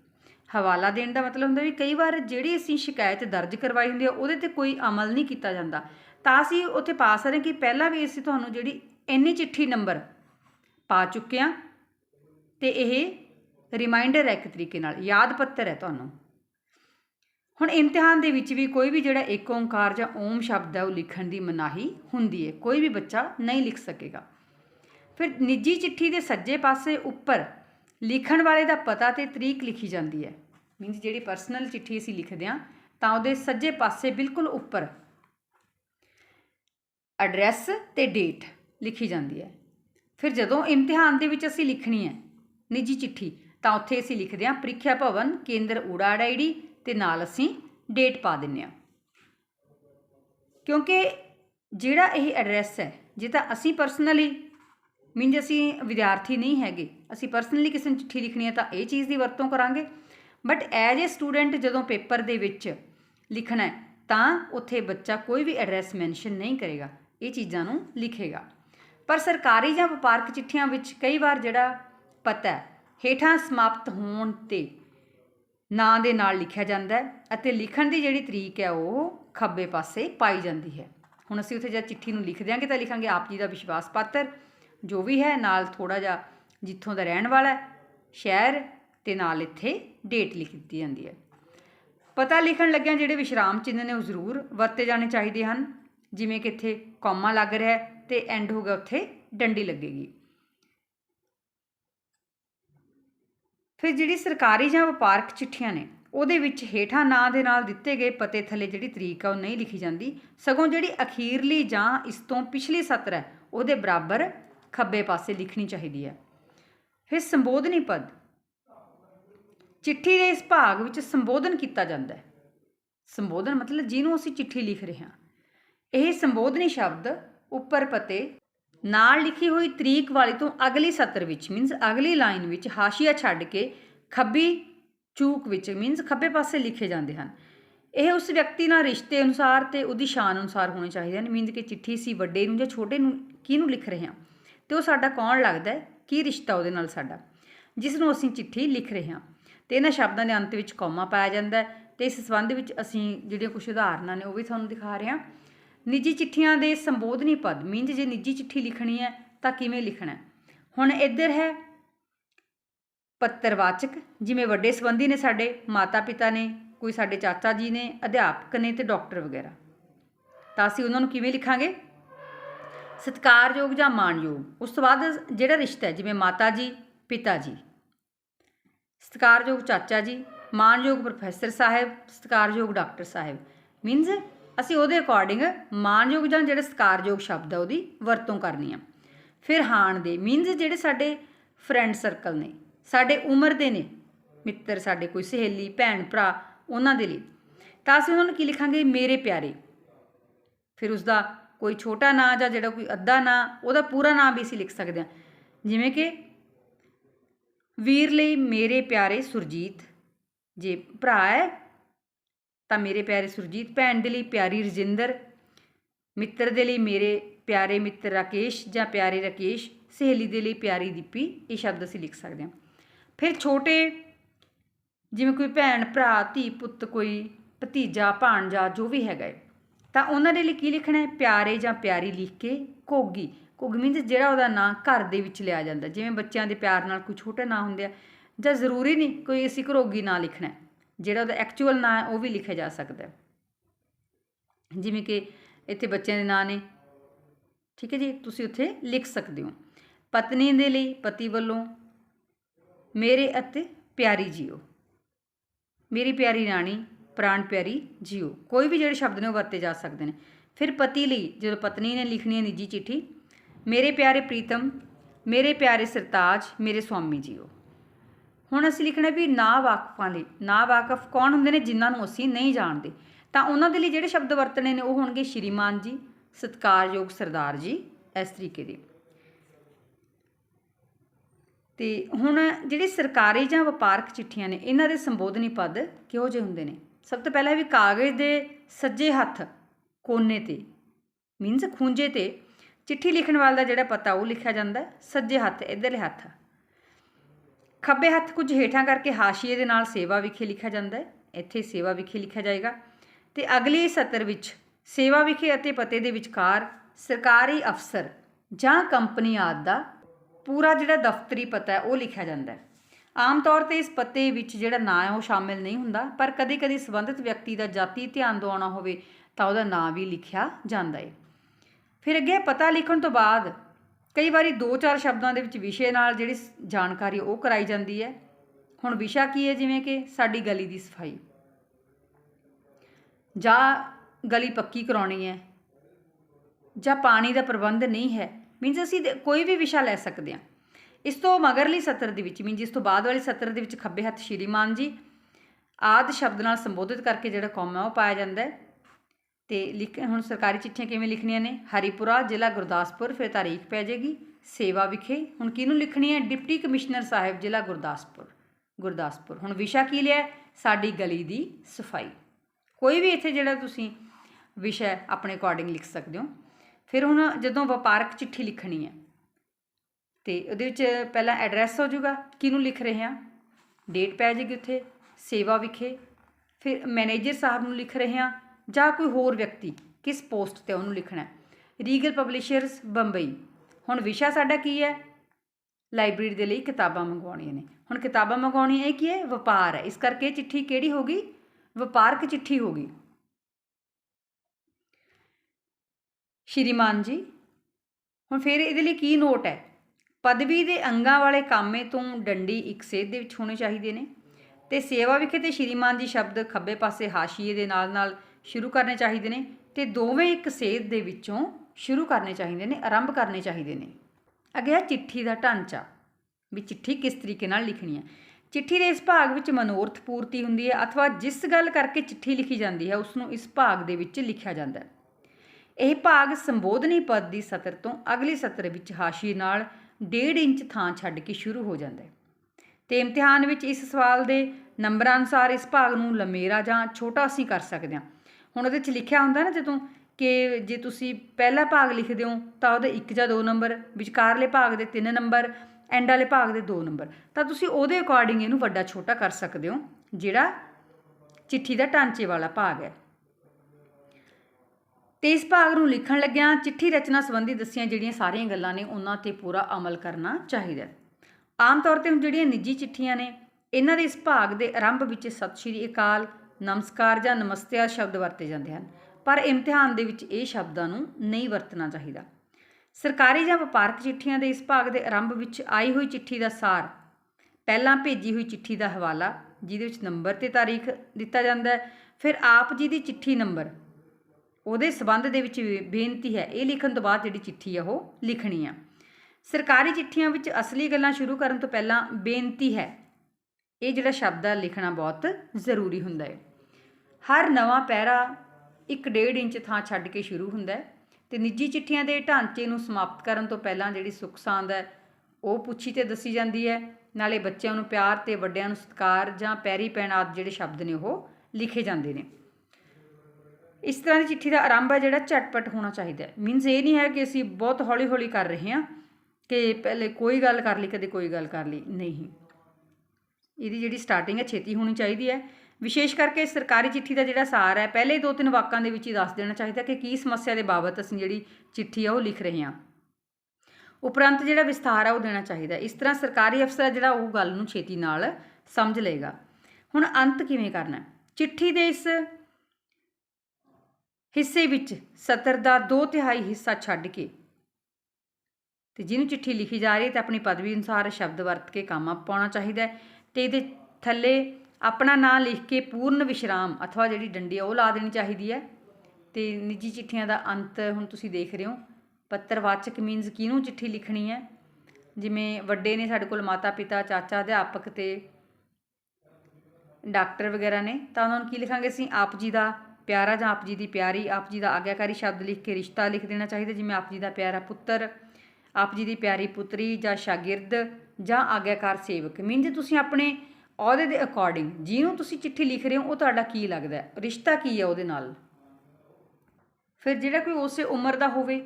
ਹਵਾਲਾ ਦੇਣ ਦਾ ਮਤਲਬ ਹੁੰਦਾ ਵੀ ਕਈ ਵਾਰ ਜਿਹੜੀ ਅਸੀਂ ਸ਼ਿਕਾਇਤ ਦਰਜ ਕਰਵਾਈ ਹੁੰਦੀ ਹੈ ਉਹਦੇ ਤੇ ਕੋਈ ਅਮਲ ਨਹੀਂ ਕੀਤਾ ਜਾਂਦਾ। ਤਾਂ ਅਸੀਂ ਉੱਥੇ ਪਾ ਸਕਦੇ ਕਿ ਪਹਿਲਾਂ ਵੀ ਅਸੀਂ ਤੁਹਾਨੂੰ ਜਿਹੜੀ ਇੰਨੀ ਚਿੱਠੀ ਨੰਬਰ ਪਾ ਚੁੱਕੇ ਹਾਂ, ਤੇ ਇਹ ਰਿਮਾਈਂਡਰ ਹੈ ਇੱਕ ਤਰੀਕੇ ਨਾਲ ਯਾਦ ਪੱਤਰ ਹੈ ਤੁਹਾਨੂੰ। ਹੁਣ ਇਮਤਿਹਾਨ ਦੇ ਵਿੱਚ ਵੀ ਕੋਈ ਵੀ ਜਿਹੜਾ ਏਕ ਓੰਕਾਰ ਜਾਂ ਓਮ ਸ਼ਬਦ ਹੈ, ਉਹ ਲਿਖਣ ਦੀ ਮਨਾਹੀ ਹੁੰਦੀ ਹੈ। ਕੋਈ ਵੀ ਬੱਚਾ ਨਹੀਂ ਲਿਖ ਸਕੇਗਾ। ਫਿਰ ਨਿੱਜੀ ਚਿੱਠੀ ਦੇ ਸੱਜੇ ਪਾਸੇ ਉੱਪਰ ਲਿਖਣ ਵਾਲੇ ਦਾ ਪਤਾ ਤੇ ਤਰੀਕ ਲਿਖੀ ਜਾਂਦੀ ਹੈ। ਮੀਨਸ ਜਿਹੜੀ ਪਰਸਨਲ ਚਿੱਠੀ ਅਸੀਂ ਲਿਖਦੇ ਹਾਂ, ਤਾਂ ਉਹਦੇ ਸੱਜੇ ਪਾਸੇ ਬਿਲਕੁਲ ਉੱਪਰ ਐਡਰੈਸ ਤੇ ਡੇਟ ਲਿਖੀ ਜਾਂਦੀ ਹੈ। ਫਿਰ ਜਦੋਂ ਇਮਤਿਹਾਨ ਦੇ ਵਿੱਚ ਅਸੀਂ ਲਿਖਣੀ ਹੈ ਨਿੱਜੀ ਚਿੱਠੀ, ਤਾਂ ਉੱਥੇ ਅਸੀਂ ਲਿਖਦੇ ਹਾਂ ਪ੍ਰੀਖਿਆ ਭਵਨ, ਕੇਂਦਰ ਊੜਾੜ ਆਈਡੀ ਤੇ ਨਾਲ ਅਸੀਂ ਡੇਟ ਪਾ ਦਿੰਨੇ ਆ ਕਿਉਂਕਿ ਜਿਹੜਾ ਇਹ ਐਡਰੈਸ ਹੈ, ਜੇ ਤਾਂ ਅਸੀਂ ਪਰਸਨਲੀ ਮੀਨਜ ਅਸੀਂ ਵਿਦਿਆਰਥੀ ਨਹੀਂ ਹੈਗੇ, ਅਸੀਂ ਪਰਸਨਲੀ ਕਿਸੇ ਨੂੰ ਚਿੱਠੀ ਲਿਖਣੀ ਹੈ ਤਾਂ ਇਹ ਚੀਜ਼ ਦੀ ਵਰਤੋਂ ਕਰਾਂਗੇ। ਬਟ ਐਜ਼ ਅ ਸਟੂਡੈਂਟ ਜਦੋਂ ਪੇਪਰ ਦੇ ਵਿੱਚ ਲਿਖਣਾ ਹੈ, ਤਾਂ ਉੱਥੇ ਬੱਚਾ ਕੋਈ ਵੀ ਐਡਰੈਸ ਮੈਂਸ਼ਨ ਨਹੀਂ ਕਰੇਗਾ, ਇਹ ਚੀਜ਼ਾਂ ਨੂੰ ਲਿਖੇਗਾ। ਪਰ ਸਰਕਾਰੀ ਜਾਂ ਵਪਾਰਕ ਚਿੱਠੀਆਂ ਵਿੱਚ ਕਈ ਵਾਰ ਜਿਹੜਾ ਪਤਾ ਹੈ, ਹੇਠਾਂ ਸਮਾਪਤ ਹੋਣ ਤੇ ਨਾਂ ਦੇ ਨਾਲ ਲਿਖਿਆ ਜਾਂਦਾ ਹੈ ਅਤੇ ਲਿਖਣ ਦੀ ਜਿਹੜੀ ਤਰੀਕ ਹੈ ਉਹ ਖੱਬੇ ਪਾਸੇ ਪਾਈ ਜਾਂਦੀ ਹੈ। ਹੁਣ ਅਸੀਂ ਉੱਥੇ ਜਦ ਚਿੱਠੀ ਨੂੰ ਲਿਖ ਦਿਆਂਗੇ ਤਾਂ ਲਿਖਾਂਗੇ, ਆਪ ਜੀ ਦਾ ਵਿਸ਼ਵਾਸ ਪਾਤਰ, ਜੋ ਵੀ ਹੈ, ਨਾਲ ਥੋੜਾ ਜਿਹਾ ਜਿੱਥੋਂ ਦਾ ਰਹਿਣ ਵਾਲਾ ਹੈ, ਸ਼ਹਿਰ ਤੇ ਨਾਲ ਇੱਥੇ ਡੇਟ ਲਿਖ ਦਿੱਤੀ ਜਾਂਦੀ ਹੈ। ਪਤਾ ਲਿਖਣ ਲੱਗਿਆਂ ਜਿਹੜੇ ਵਿਸ਼ਰਾਮ ਚਿੰਨ੍ਹ ਨੇ ਉਹ ਜ਼ਰੂਰ ਵਰਤੇ ਜਾਣੇ ਚਾਹੀਦੇ ਹਨ, ਜਿਵੇਂ ਕਿ ਇੱਥੇ ਕੌਮਾ ਲੱਗ ਰਿਹਾ ਹੈ ਤੇ ਐਂਡ ਹੋ ਗਿਆ ਉੱਥੇ ਡੰਡੀ ਲੱਗੇਗੀ। ਫਿਰ ਜਿਹੜੀ ਸਰਕਾਰੀ ਜਾਂ ਵਪਾਰਕ ਚਿੱਠੀਆਂ ਨੇ, ਉਹਦੇ ਵਿੱਚ ਹੇਠਾਂ ਨਾਂ ਦੇ ਨਾਲ ਦਿੱਤੇ ਗਏ ਪਤੇ ਥੱਲੇ ਜਿਹੜੀ ਤਰੀਕ ਆ, ਉਹ ਨਹੀਂ ਲਿਖੀ ਜਾਂਦੀ। ਸਗੋਂ ਜਿਹੜੀ ਅਖੀਰਲੀ ਜਾਂ ਇਸ ਤੋਂ ਪਿਛਲੀ ਸਤਰ ਹੈ, ਉਹਦੇ ਬਰਾਬਰ ਖੱਬੇ ਪਾਸੇ ਲਿਖਣੀ ਚਾਹੀਦੀ ਹੈ। ਫਿਰ ਸੰਬੋਧਨੀ ਪਦ। ਚਿੱਠੀ ਦੇ ਇਸ ਭਾਗ ਵਿੱਚ ਸੰਬੋਧਨ ਕੀਤਾ ਜਾਂਦਾ ਹੈ। ਸੰਬੋਧਨ ਮਤਲਬ ਜਿਹਨੂੰ ਅਸੀਂ ਚਿੱਠੀ ਲਿਖ ਰਹੇ ਹਾਂ। ਇਹ ਸੰਬੋਧਨੀ ਸ਼ਬਦ ਉੱਪਰ ਪਤੇ ਨਾਲ ਲਿਖੀ ਹੋਈ ਤਰੀਕ ਵਾਲੀ ਤੋਂ ਅਗਲੀ ਸਤਰ ਵਿੱਚ ਮੀਨਸ ਅਗਲੀ ਲਾਈਨ ਵਿੱਚ ਹਾਸ਼ੀਆ ਛੱਡ ਕੇ ਖੱਬੀ ਚੂਕ ਵਿੱਚ ਮੀਨਸ ਖੱਬੇ ਪਾਸੇ ਲਿਖੇ ਜਾਂਦੇ ਹਨ। ਇਹ ਉਸ ਵਿਅਕਤੀ ਨਾਲ ਰਿਸ਼ਤੇ ਅਨੁਸਾਰ ਤੇ ਉਹਦੀ ਸ਼ਾਨ ਅਨੁਸਾਰ ਹੋਣੇ ਚਾਹੀਦੇ ਹਨ। ਮੀਨਸ ਕਿ ਚਿੱਠੀ ਸੀ, ਵੱਡੇ ਨੂੰ ਜਾਂ ਛੋਟੇ ਨੂੰ, ਕਿਹਨੂੰ ਲਿਖ ਰਹੇ ਹਾਂ? ਤੇ ਉਹ ਸਾਡਾ ਕੌਣ ਲੱਗਦਾ ਹੈ? ਕੀ ਰਿਸ਼ਤਾ ਉਹਦੇ ਨਾਲ ਸਾਡਾ? ਜਿਸ ਨੂੰ ਅਸੀਂ ਚਿੱਠੀ ਲਿਖ ਰਹੇ ਹਾਂ। ਤੇ ਇਹਨਾਂ ਸ਼ਬਦਾਂ ਦੇ ਅੰਤ ਵਿੱਚ ਕੌਮਾ ਪਾਇਆ ਜਾਂਦਾ ਹੈ। ਤੇ ਇਸ ਸੰਬੰਧ ਵਿੱਚ ਅਸੀਂ ਜਿਹੜੀਆਂ ਕੁਝ ਉਦਾਹਰਨਾਂ ਨੇ ਉਹ ਵੀ ਤੁਹਾਨੂੰ ਦਿਖਾ ਰਹੇ ਹਾਂ। ਨਿੱਜੀ ਚਿੱਠੀਆਂ ਦੇ ਸੰਬੋਧਨੀ ਪਦ ਮੀਨਜ਼ ਜੇ ਨਿੱਜੀ ਚਿੱਠੀ ਲਿਖਣੀ ਹੈ ਤਾਂ ਕਿਵੇਂ ਲਿਖਣਾ ਹੁਣ ਇੱਧਰ ਹੈ ਪੱਤਰਵਾਚਕ, ਜਿਵੇਂ ਵੱਡੇ ਸੰਬੰਧੀ ਨੇ ਸਾਡੇ ਮਾਤਾ ਪਿਤਾ ਨੇ, ਕੋਈ ਸਾਡੇ ਚਾਚਾ ਜੀ ਨੇ, ਅਧਿਆਪਕ ਨੇ ਤੇ ਡਾਕਟਰ ਵਗੈਰਾ। ਤਾਂ ਅਸੀਂ ਉਹਨਾਂ ਨੂੰ ਕਿਵੇਂ ਲਿਖਾਂਗੇ? ਸਤਿਕਾਰਯੋਗ ਜਾਂ ਮਾਣਯੋਗ। ਉਸ ਤੋਂ ਬਾਅਦ ਜਿਹੜਾ ਰਿਸ਼ਤਾ ਹੈ, ਜਿਵੇਂ ਮਾਤਾ ਜੀ, ਪਿਤਾ ਜੀ। ਸਤਿਕਾਰਯੋਗ ਚਾਚਾ ਜੀ, ਮਾਣਯੋਗ ਪ੍ਰੋਫੈਸਰ ਸਾਹਿਬ, ਸਤਿਕਾਰਯੋਗ ਡਾਕਟਰ ਸਾਹਿਬ। ਮੀਨਜ਼ ਅਸੀਂ ਉਹਦੇ ਅਕੋਰਡਿੰਗ ਮਾਨਯੋਗ ਜਾਂ ਜਿਹੜੇ ਸਤਿਕਾਰਯੋਗ ਸ਼ਬਦ ਆ ਉਹਦੀ ਵਰਤੋਂ ਕਰਨੀ ਆ। ਫਿਰ ਹਾਣ ਦੇ ਮੀਨਸ ਜਿਹੜੇ ਸਾਡੇ ਫਰੈਂਡ ਸਰਕਲ ਨੇ, ਸਾਡੇ ਉਮਰ ਦੇ ਨੇ, ਮਿੱਤਰ, ਸਾਡੇ ਕੋਈ ਸਹੇਲੀ, ਭੈਣ, ਭਰਾ, ਉਹਨਾਂ ਦੇ ਲਈ। ਤਾਂ ਅਸੀਂ ਉਹਨਾਂ ਨੂੰ ਕੀ ਲਿਖਾਂਗੇ? ਮੇਰੇ ਪਿਆਰੇ। ਫਿਰ ਉਸ ਦਾ ਕੋਈ ਛੋਟਾ ਨਾਂ ਜਾਂ ਜਿਹੜਾ ਕੋਈ ਅੱਧਾ ਨਾਂ, ਉਹਦਾ ਪੂਰਾ ਨਾਂ ਵੀ ਅਸੀਂ ਲਿਖ ਸਕਦੇ ਹਾਂ ਜਿਵੇਂ ਕਿ, ਵੀਰ ਲਈ ਮੇਰੇ ਪਿਆਰੇ ਸੁਰਜੀਤ, ਜੇ ਭਰਾ ਹੈ ਤਾਂ ਮੇਰੇ ਪਿਆਰੇ ਸੁਰਜੀਤ ਭੈਣ ਦੇ ਲਈ, ਪਿਆਰੀ ਰਜਿੰਦਰ, ਮਿੱਤਰ ਦੇ ਲਈ ਮੇਰੇ ਪਿਆਰੇ ਮਿੱਤਰ ਰਾਕੇਸ਼ ਜਾਂ ਪਿਆਰੇ ਰਾਕੇਸ਼, ਸਹੇਲੀ ਦੇ ਲਈ ਪਿਆਰੀ ਦੀਪੀ, ਇਹ ਸ਼ਬਦ ਅਸੀਂ ਲਿਖ ਸਕਦੇ ਹਾਂ। ਫਿਰ ਛੋਟੇ, ਜਿਵੇਂ ਕੋਈ ਭੈਣ, ਭਰਾ, ਧੀ, ਪੁੱਤ, ਕੋਈ ਭਤੀਜਾ, ਭਾਣਜਾ, ਜੋ ਵੀ ਹੈਗਾ ਹੈ, ਤਾਂ ਉਹਨਾਂ ਦੇ ਲਈ ਕੀ ਲਿਖਣਾ ਹੈ? ਪਿਆਰੇ ਜਾਂ ਪਿਆਰੀ ਲਿਖ ਕੇ ਘੋਗੀ। ਘੋਗੀ ਮੀਨਸ ਜਿਹੜਾ ਉਹਦਾ ਨਾਂ ਘਰ ਦੇ ਵਿੱਚ ਲਿਆ ਜਾਂਦਾ। ਜਿਵੇਂ ਬੱਚਿਆਂ ਦੇ ਪਿਆਰ ਨਾਲ ਕੋਈ ਛੋਟਾ ਨਾਂ ਹੁੰਦੇ ਆ, ਜਾਂ ਜ਼ਰੂਰੀ ਨਹੀਂ ਕੋਈ ਅਸੀਂ ਘਰੋਗੀ ਨਾਂ ਲਿਖਣਾ ਜਿਹੜਾ ਉਹਦਾ ਐਕਚੁਅਲ ਨਾਂ ਹੈ, ਉਹ ਵੀ ਲਿਖਿਆ ਜਾ ਸਕਦਾ ਜਿਵੇਂ ਕਿ ਇੱਥੇ ਬੱਚਿਆਂ ਦੇ ਨਾਂ ਨੇ। ਠੀਕ ਹੈ ਜੀ, ਤੁਸੀਂ ਉੱਥੇ ਲਿਖ ਸਕਦੇ ਹੋ। ਪਤਨੀ ਦੇ ਲਈ ਪਤੀ ਵੱਲੋਂ ਮੇਰੇ ਅਤੇ ਪਿਆਰੀ ਜੀਓ। ਮੇਰੀ ਪਿਆਰੀ ਰਾਣੀ, ਪ੍ਰਾਣ ਪਿਆਰੀ ਜੀਓ। ਕੋਈ ਵੀ ਜਿਹੜੇ ਸ਼ਬਦ ਨੇ, ਉਹ ਵਰਤੇ ਜਾ ਸਕਦੇ ਨੇ। ਫਿਰ ਪਤੀ ਲਈ ਜਦੋਂ ਪਤਨੀ ਨੇ ਲਿਖਣੀ ਹੈ ਨਿੱਜੀ ਚਿੱਠੀ, ਮੇਰੇ ਪਿਆਰੇ ਪ੍ਰੀਤਮ, ਮੇਰੇ ਪਿਆਰੇ ਸਰਤਾਜ, ਮੇਰੇ ਸਵਾਮੀ ਜੀਓ। ਹੁਣ ਅਸੀਂ ਲਿਖਣਾ ਵੀ ਨਾ ਵਾਕਫਾਂ ਲਈ। ਨਾ ਵਾਕਫ ਕੌਣ ਹੁੰਦੇ ਨੇ ਜਿਨ੍ਹਾਂ ਨੂੰ ਅਸੀਂ ਨਹੀਂ ਜਾਣਦੇ? ਤਾਂ ਉਹਨਾਂ ਦੇ ਲਈ ਜਿਹੜੇ ਸ਼ਬਦ ਵਰਤਣੇ ਨੇ ਉਹ ਹੋਣਗੇ ਸ਼੍ਰੀਮਾਨ ਜੀ, ਸਤਿਕਾਰਯੋਗ ਸਰਦਾਰ ਜੀ, ਇਸ ਤਰੀਕੇ ਦੇ। ਤੇ ਹੁਣ ਜਿਹੜੇ ਸਰਕਾਰੀ ਜਾਂ ਵਪਾਰਕ ਚਿੱਠੀਆਂ ਨੇ, ਇਹਨਾਂ ਦੇ ਸੰਬੋਧਨੀ ਪਦ ਕਿਹੋ ਜਿਹੇ ਹੁੰਦੇ ਨੇ? ਸਭ ਤੋਂ ਪਹਿਲਾਂ ਵੀ ਕਾਗਜ਼ ਦੇ ਸੱਜੇ ਹੱਥ ਕੋਨੇ ਤੇ ਮੀਨਸ ਖੂੰਜੇ ਤੇ ਚਿੱਠੀ ਲਿਖਣ ਵਾਲੇ ਦਾ ਜਿਹੜਾ ਪਤਾ ਉਹ ਲਿਖਿਆ ਜਾਂਦਾ, ਸੱਜੇ ਹੱਥ, ਇਧਰਲੇ ਹੱਥ। ਖੱਬੇ ਹੱਥ ਕੁਝ ਹੇਠਾਂ ਕਰਕੇ ਹਾਸ਼ੀਏ ਦੇ ਨਾਲ ਸੇਵਾ ਵਿਖੇ ਲਿਖਿਆ ਜਾਂਦਾ ਹੈ। ਇੱਥੇ ਸੇਵਾ ਵਿਖੇ ਲਿਖਿਆ ਜਾਏਗਾ। ਤੇ ਅਗਲੇ ਸਤਰ ਵਿੱਚ ਸੇਵਾ ਵਿਖੇ ਅਤੇ ਪਤੇ ਦੇ ਵਿਚਕਾਰ ਸਰਕਾਰੀ ਅਫਸਰ ਜਾਂ ਕੰਪਨੀ ਆਦਿ ਦਾ ਪੂਰਾ ਜਿਹੜਾ ਦਫ਼ਤਰੀ ਪਤਾ ਹੈ, ਉਹ ਲਿਖਿਆ ਜਾਂਦਾ ਹੈ। ਆਮ ਤੌਰ ਤੇ ਇਸ ਪਤੇ ਵਿੱਚ ਜਿਹੜਾ ਨਾਂ ਹੈ, ਉਹ ਸ਼ਾਮਿਲ ਨਹੀਂ ਹੁੰਦਾ। ਪਰ ਕਦੇ-ਕਦੇ ਸੰਬੰਧਿਤ ਵਿਅਕਤੀ ਦਾ ਜਾਤੀ ਧਿਆਨ ਦਿਵਾਉਣਾ ਹੋਵੇ, ਤਾਂ ਉਹਦਾ ਨਾਂ ਵੀ ਲਿਖਿਆ ਜਾਂਦਾ ਹੈ। ਫਿਰ ਅੱਗੇ ਪਤਾ ਲਿਖਣ ਤੋਂ ਬਾਅਦ ਕਈ ਵਾਰੀ 2-4 ਸ਼ਬਦਾਂ ਦੇ ਵਿੱਚ ਵਿਸ਼ੇ ਨਾਲ ਜਿਹੜੀ ਸ- ਜਾਣਕਾਰੀ ਉਹ ਕਰਾਈ ਜਾਂਦੀ ਹੈ। ਹੁਣ ਵਿਸ਼ਾ ਕੀ ਹੈ? ਜਿਵੇਂ ਕਿ ਸਾਡੀ ਗਲੀ ਦੀ ਸਫ਼ਾਈ। ਜਾਂ ਗਲੀ ਪੱਕੀ ਕਰਾਉਣੀ ਹੈ। ਜਾਂ ਪਾਣੀ ਦਾ ਪ੍ਰਬੰਧ ਨਹੀਂ ਹੈ। ਮੀਨਸ ਅਸੀਂ ਕੋਈ ਵੀ ਵਿਸ਼ਾ ਲੈ ਸਕਦੇ ਹਾਂ। ਇਸ ਤੋਂ ਮਗਰਲੀ ਸਤਰ ਦੇ ਵਿੱਚ ਮੀਨਸ ਇਸ ਤੋਂ ਬਾਅਦ ਵਾਲੀ ਸਤਰ ਦੇ ਵਿੱਚ ਖੱਬੇ ਹੱਥ ਸ਼੍ਰੀਮਾਨ ਜੀ ਆਦ ਸ਼ਬਦ ਨਾਲ ਸੰਬੋਧਿਤ ਕਰਕੇ ਜਿਹੜਾ ਕੌਮ ਹੈ ਉਹ ਪਾਇਆ ਜਾਂਦਾ ਹੈ। ਤੇ ਲਿਖ ਹੁਣ ਸਰਕਾਰੀ ਚਿੱਠੀਆਂ ਕਿਵੇਂ ਲਿਖਣੀਆਂ ਨੇ? ਹਰੀਪੁਰਾ ਜ਼ਿਲ੍ਹਾ ਗੁਰਦਾਸਪੁਰ, ਫਿਰ ਤਾਰੀਖ ਪੈ ਜਾਏਗੀ। ਸੇਵਾ ਵਿਖੇ, ਹੁਣ ਕਿਹਨੂੰ ਲਿਖਣੀ ਹੈ? ਡਿਪਟੀ ਕਮਿਸ਼ਨਰ ਸਾਹਿਬ, ਜ਼ਿਲ੍ਹਾ ਗੁਰਦਾਸਪੁਰ। ਗੁਰਦਾਸਪੁਰ। ਹੁਣ ਵਿਸ਼ਾ ਕੀ ਲਿਆ? ਸਾਡੀ ਗਲੀ ਦੀ ਸਫ਼ਾਈ। ਕੋਈ ਵੀ ਇੱਥੇ ਜਿਹੜਾ ਤੁਸੀਂ ਵਿਸ਼ਾ ਆਪਣੇ ਅਕੋਰਡਿੰਗ ਲਿਖ ਸਕਦੇ ਹੋ। ਫਿਰ ਹੁਣ ਜਦੋਂ ਵਪਾਰਕ ਚਿੱਠੀ ਲਿਖਣੀ ਹੈ, ਤੇ ਉਹਦੇ ਵਿੱਚ ਪਹਿਲਾਂ ਐਡਰੈਸ ਹੋ ਜਾਊਗਾ। ਕਿਹਨੂੰ ਲਿਖ ਰਹੇ ਹਾਂ? ਡੇਟ ਪੈ ਜਾਏਗੀ ਉੱਥੇ। ਸੇਵਾ ਵਿਖੇ। ਫਿਰ ਮੈਨੇਜਰ ਸਾਹਿਬ ਨੂੰ ਲਿਖ ਰਹੇ ਹਾਂ। ਜਾਂ ਕੋਈ ਹੋਰ ਵਿਅਕਤੀ ਕਿਸ ਪੋਸਟ ਤੇ ਉਹਨੂੰ ਲਿਖਣਾ ਹੈ। Regal publishers Bombay. ਹੁਣ ਵਿਸ਼ਾ ਸਾਡਾ ਕੀ ਹੈ? ਲਾਇਬ੍ਰੇਰੀ ਦੇ ਲਈ ਕਿਤਾਬਾਂ ਮੰਗਵਾਉਣੀਆਂ ਨੇ। ਹੁਣ ਕਿਤਾਬਾਂ ਮੰਗਵਾਉਣੀਆਂ ਇਹ ਕੀ ਹੈ? ਵਪਾਰ ਹੈ। ਇਸ ਕਰਕੇ ਇਹ ਚਿੱਠੀ ਕਿਹੜੀ ਹੋਗੀ ਵਪਾਰਕ ਚਿੱਠੀ ਹੋਗੀ ਸ਼੍ਰੀਮਾਨ ਜੀ, ਹੁਣ ਫਿਰ ਇਹਦੇ ਲਈ ਕੀ ਨੋਟ ਹੈ? ਪਦਵੀ ਦੇ ਅੰਗਾਂ ਵਾਲੇ ਕਾਮੇ ਤੋਂ ਡੰਡੀ ਇੱਕ ਸੇਧ ਦੇ ਵਿੱਚ ਹੋਣੇ ਚਾਹੀਦੇ ਨੇ ਤੇ ਸੇਵਾ ਵਿਖੇ ਤੇ ਸ਼੍ਰੀਮਾਨ ਜੀ ਸ਼ਬਦ ਖੱਬੇ ਪਾਸੇ ਹਾਸ਼ੀਏ ਦੇ ਨਾਲ ਨਾਲ ਸ਼ੁਰੂ ਕਰਨੇ ਚਾਹੀਦੇ ਨੇ ਤੇ ਦੋਵੇਂ ਇੱਕ ਸੇਧ ਦੇ ਵਿੱਚੋਂ ਸ਼ੁਰੂ ਕਰਨੇ ਚਾਹੀਦੇ ਨੇ, ਆਰੰਭ ਕਰਨੇ ਚਾਹੀਦੇ ਨੇ। ਅੱਗੇ ਹੈ ਚਿੱਠੀ ਦਾ ਢਾਂਚਾ, ਵੀ ਚਿੱਠੀ ਕਿਸ ਤਰੀਕੇ ਨਾਲ ਲਿਖਣੀ ਹੈ। ਚਿੱਠੀ ਦੇ ਇਸ ਭਾਗ ਵਿੱਚ ਮਨੋਰਥ ਪੂਰਤੀ ਹੁੰਦੀ ਹੈ ਅਥਵਾ ਜਿਸ ਗੱਲ ਕਰਕੇ ਚਿੱਠੀ ਲਿਖੀ ਜਾਂਦੀ ਹੈ ਉਸ ਨੂੰ ਇਸ ਭਾਗ ਦੇ ਵਿੱਚ ਲਿਖਿਆ ਜਾਂਦਾ ਹੈ। ਇਹ ਭਾਗ ਸੰਬੋਧਨੀ ਪਦ ਦੀ ਸਤਰ ਤੋਂ ਅਗਲੀ ਸਤਰ ਵਿੱਚ ਹਾਸ਼ੀ ਨਾਲ 1.5 ਇੰਚ ਥਾਂ ਛੱਡ ਕੇ ਸ਼ੁਰੂ ਹੋ ਜਾਂਦਾ ਹੈ। ਤੇ ਇਮਤਿਹਾਨ ਵਿੱਚ ਇਸ ਸਵਾਲ ਦੇ ਨੰਬਰਾਂ ਅਨੁਸਾਰ ਇਸ ਭਾਗ ਨੂੰ ਲੰਮੇਰਾ ਜਾਂ ਛੋਟਾ ਅਸੀਂ ਕਰ ਸਕਦੇ ਹਾਂ। ਹੁਣ ਉਹਦੇ 'ਚ ਲਿਖਿਆ ਹੁੰਦਾ ਨਾ ਜਦੋਂ ਕਿ ਜੇ ਤੁਸੀਂ ਪਹਿਲਾ ਭਾਗ ਲਿਖਦੇ ਹੋ, ਤਾਂ ਉਹਦੇ 1 ਜਾਂ 2 ਨੰਬਰ ਵਿਚਕਾਰਲੇ ਭਾਗ ਦੇ 3 ਨੰਬਰ ਐਂਡ ਵਾਲੇ ਭਾਗ ਦੇ 2 ਨੰਬਰ ਤਾਂ ਤੁਸੀਂ ਉਹਦੇ ਅਕੋਰਡਿੰਗ ਇਹਨੂੰ ਵੱਡਾ ਛੋਟਾ ਕਰ ਸਕਦੇ ਹੋ, ਜਿਹੜਾ ਚਿੱਠੀ ਦਾ ਢਾਂਚੇ ਵਾਲਾ ਭਾਗ ਹੈ। ਤੇ ਇਸ ਭਾਗ ਨੂੰ ਲਿਖਣ ਲੱਗਿਆਂ ਚਿੱਠੀ ਰਚਨਾ ਸੰਬੰਧੀ ਦੱਸੀਆਂ ਜਿਹੜੀਆਂ ਸਾਰੀਆਂ ਗੱਲਾਂ ਨੇ, ਉਹਨਾਂ ਤੇ ਪੂਰਾ ਅਮਲ ਕਰਨਾ ਚਾਹੀਦਾ ਹੈ। ਆਮ ਤੌਰ ਤੇ ਜਿਹੜੀਆਂ ਨਿੱਜੀ ਚਿੱਠੀਆਂ ਨੇ, ਇਹਨਾਂ ਦੇ ਇਸ ਭਾਗ ਦੇ ਆਰੰਭ ਵਿੱਚ ਸਤਿ ਸ਼੍ਰੀ ਅਕਾਲ ਨਮਸਕਾਰ ਜਾਂ ਨਮਸਤੇ ਆਦਿ ਸ਼ਬਦ ਵਰਤੇ ਜਾਂਦੇ ਹਨ, ਪਰ ਇਮਤਿਹਾਨ ਦੇ ਵਿੱਚ ਇਹ ਸ਼ਬਦਾਂ ਨੂੰ ਨਹੀਂ ਵਰਤਣਾ ਚਾਹੀਦਾ। ਸਰਕਾਰੀ ਜਾਂ ਵਪਾਰਕ ਚਿੱਠੀਆਂ ਦੇ ਇਸ ਭਾਗ ਦੇ ਆਰੰਭ ਵਿੱਚ ਆਈ ਹੋਈ ਚਿੱਠੀ ਦਾ ਸਾਰ, ਪਹਿਲਾਂ ਭੇਜੀ ਹੋਈ ਚਿੱਠੀ ਦਾ ਹਵਾਲਾ, ਜਿਹਦੇ ਵਿੱਚ ਨੰਬਰ ਤੇ ਤਾਰੀਖ ਦਿੱਤਾ ਜਾਂਦਾ ਹੈ, ਫਿਰ ਆਪ ਜੀ ਦੀ ਚਿੱਠੀ ਨੰਬਰ। ਉਹਦੇ ਸਬੰਧ ਦੇ ਵਿੱਚ ਬੇਨਤੀ ਹੈ, ਇਹ ਲਿਖਣ ਤੋਂ ਬਾਅਦ ਜਿਹੜੀ ਚਿੱਠੀ ਆ, ਉਹ ਲਿਖਣੀ ਆ। ਸਰਕਾਰੀ ਚਿੱਠੀਆਂ ਵਿੱਚ ਅਸਲੀ ਗੱਲਾਂ ਸ਼ੁਰੂ ਕਰਨ ਤੋਂ ਪਹਿਲਾਂ ਬੇਨਤੀ ਹੈ, ਇਹ ਜਿਹੜਾ ਸ਼ਬਦ ਆ, ਲਿਖਣਾ ਬਹੁਤ ਜ਼ਰੂਰੀ ਹੁੰਦਾ ਹੈ। ਹਰ ਨਵਾਂ ਪੈਰਾ 1.5 ਇੰਚ ਥਾਂ ਛੱਡ ਕੇ ਸ਼ੁਰੂ ਹੁੰਦਾ ਹੈ ਤੇ ਨਿੱਜੀ ਚਿੱਠੀਆਂ ਦੇ ਢਾਂਚੇ ਨੂੰ ਸਮਾਪਤ ਕਰਨ ਤੋਂ ਪਹਿਲਾਂ ਜਿਹੜੀ ਸੁੱਖ ਸਾਂਦ ਹੈ, ਉਹ ਪੁੱਛੀ ਤੇ ਦੱਸੀ ਜਾਂਦੀ ਹੈ। ਨਾਲੇ ਬੱਚਿਆਂ ਨੂੰ ਪਿਆਰ ਤੇ ਵੱਡਿਆਂ ਨੂੰ ਸਤਿਕਾਰ ਜਾਂ ਪੈਰੀ ਪੈਣ ਆਦਿ ਜਿਹੜੇ ਸ਼ਬਦ ਨੇ, ਉਹ ਲਿਖੇ ਜਾਂਦੇ ਨੇ। ਇਸ ਤਰ੍ਹਾਂ ਦੀ ਚਿੱਠੀ ਦਾ ਆਰੰਭ ਹੈ ਜਿਹੜਾ ਝਟਪਟ ਹੋਣਾ ਚਾਹੀਦਾ ਹੈ। ਮੀਨਸ ਇਹ ਨਹੀਂ ਹੈ ਕਿ ਅਸੀਂ ਬਹੁਤ ਹੌਲੀ ਹੌਲੀ ਕਰ ਰਹੇ ਹਾਂ ਕਿ ਪਹਿਲੇ ਕੋਈ ਗੱਲ ਕਰ ਲਈ, ਕਦੇ ਕੋਈ ਗੱਲ ਕਰ ਲਈ। ਨਹੀਂ। ਇਹਦੀ ਜਿਹੜੀ ਸਟਾਰਟਿੰਗ ਹੈ, ਛੇਤੀ ਹੋਣੀ ਚਾਹੀਦੀ ਹੈ। ਵਿਸ਼ੇਸ਼ ਕਰਕੇ ਸਰਕਾਰੀ ਚਿੱਠੀ ਦਾ ਜਿਹੜਾ ਸਾਰ ਹੈ, ਪਹਿਲੇ ਦੋ ਤਿੰਨ ਵਾਕਾਂ ਦੇ ਵਿੱਚ ਹੀ ਦੱਸ ਦੇਣਾ ਚਾਹੀਦਾ ਕਿ ਕੀ ਸਮੱਸਿਆ ਦੇ ਬਾਬਤ ਅਸੀਂ ਜਿਹੜੀ ਚਿੱਠੀ ਆ ਉਹ ਲਿਖ ਰਹੇ ਹਾਂ। ਉਪਰੰਤ ਜਿਹੜਾ ਵਿਸਥਾਰ ਆ ਉਹ ਦੇਣਾ ਚਾਹੀਦਾ ਇਸ ਤਰ੍ਹਾਂ ਸਰਕਾਰੀ ਅਫਸਰ ਜਿਹੜਾ ਉਹ ਗੱਲ ਨੂੰ ਛੇਤੀ ਨਾਲ ਸਮਝ ਲਏਗਾ। ਹੁਣ ਅੰਤ ਕਿਵੇਂ ਕਰਨਾ ਚਿੱਠੀ ਦੇ ਇਸ ਹਿੱਸੇ ਵਿੱਚ ਸਤਰ ਦਾ 2 ਤਿਹਾਈ ਹਿੱਸਾ ਛੱਡ ਕੇ ਤੇ ਜਿਹਨੂੰ ਚਿੱਠੀ ਲਿਖੀ ਜਾ ਰਹੀ ਹੈ ਤਾਂ ਆਪਣੀ ਪਦਵੀ ਅਨੁਸਾਰ ਸ਼ਬਦ ਵਰਤ ਕੇ ਕਾਮਾ ਪਾਉਣਾ ਚਾਹੀਦਾ ਹੈ ਤੇ ਇਹਦੇ ਥੱਲੇ ਆਪਣਾ ਨਾਂ ਲਿਖ ਕੇ ਪੂਰਨ ਵਿਸ਼ਰਾਮ ਅਥਵਾ ਜਿਹੜੀ ਡੰਡੀ ਆ, ਉਹ ਲਾ ਦੇਣੀ ਚਾਹੀਦੀ ਹੈ। ਤੇ ਨਿੱਜੀ ਚਿੱਠੀਆਂ ਦਾ ਅੰਤ ਹੁਣ ਤੁਸੀਂ ਦੇਖ ਰਹੇ ਹੋ। ਪੱਤਰਵਾਚਕ ਮੀਨਸ ਕਿਹਨੂੰ ਚਿੱਠੀ ਲਿਖਣੀ ਹੈ? ਜਿਵੇਂ ਵੱਡੇ ਨੇ ਸਾਡੇ ਕੋਲ ਮਾਤਾ ਪਿਤਾ, ਚਾਚਾ, ਅਧਿਆਪਕ ਤੇ ਡਾਕਟਰ ਵਗੈਰਾ ਨੇ, ਤਾਂ ਉਹਨਾਂ ਨੂੰ ਕੀ ਲਿਖਾਂਗੇ ਅਸੀਂ? ਆਪ ਜੀ ਦਾ ਪਿਆਰਾ ਜਾਂ ਆਪ ਜੀ ਦੀ ਪਿਆਰੀ? ਆਪ ਜੀ ਦਾ ਆਗਿਆਕਾਰੀ ਸ਼ਬਦ ਲਿਖ ਕੇ ਰਿਸ਼ਤਾ ਲਿਖ ਦੇਣਾ ਚਾਹੀਦਾ, ਜਿਵੇਂ ਆਪ ਜੀ ਦਾ ਪਿਆਰਾ ਪੁੱਤਰ, ਆਪ ਜੀ ਦੀ ਪਿਆਰੀ ਪੁੱਤਰੀ ਜਾਂ ਸ਼ਾਗਿਰਦ ਜਾਂ ਆਗਿਆਕਾਰ ਸੇਵਕ। ਮੀਨ ਜੇ ਤੁਸੀਂ ਆਪਣੇ ਉਹਦੇ ਦੇ ਅਕੋਰਡਿੰਗ ਜਿਹਨੂੰ ਤੁਸੀਂ ਚਿੱਠੀ ਲਿਖ ਰਹੇ ਹੋ, ਉਹ ਤੁਹਾਡਾ ਕੀ ਲੱਗਦਾ ਰਿਸ਼ਤਾ ਕੀ ਹੈ ਉਹਦੇ ਨਾਲ? ਫਿਰ ਜਿਹੜਾ ਕੋਈ ਉਸੇ ਉਮਰ ਦਾ ਹੋਵੇ,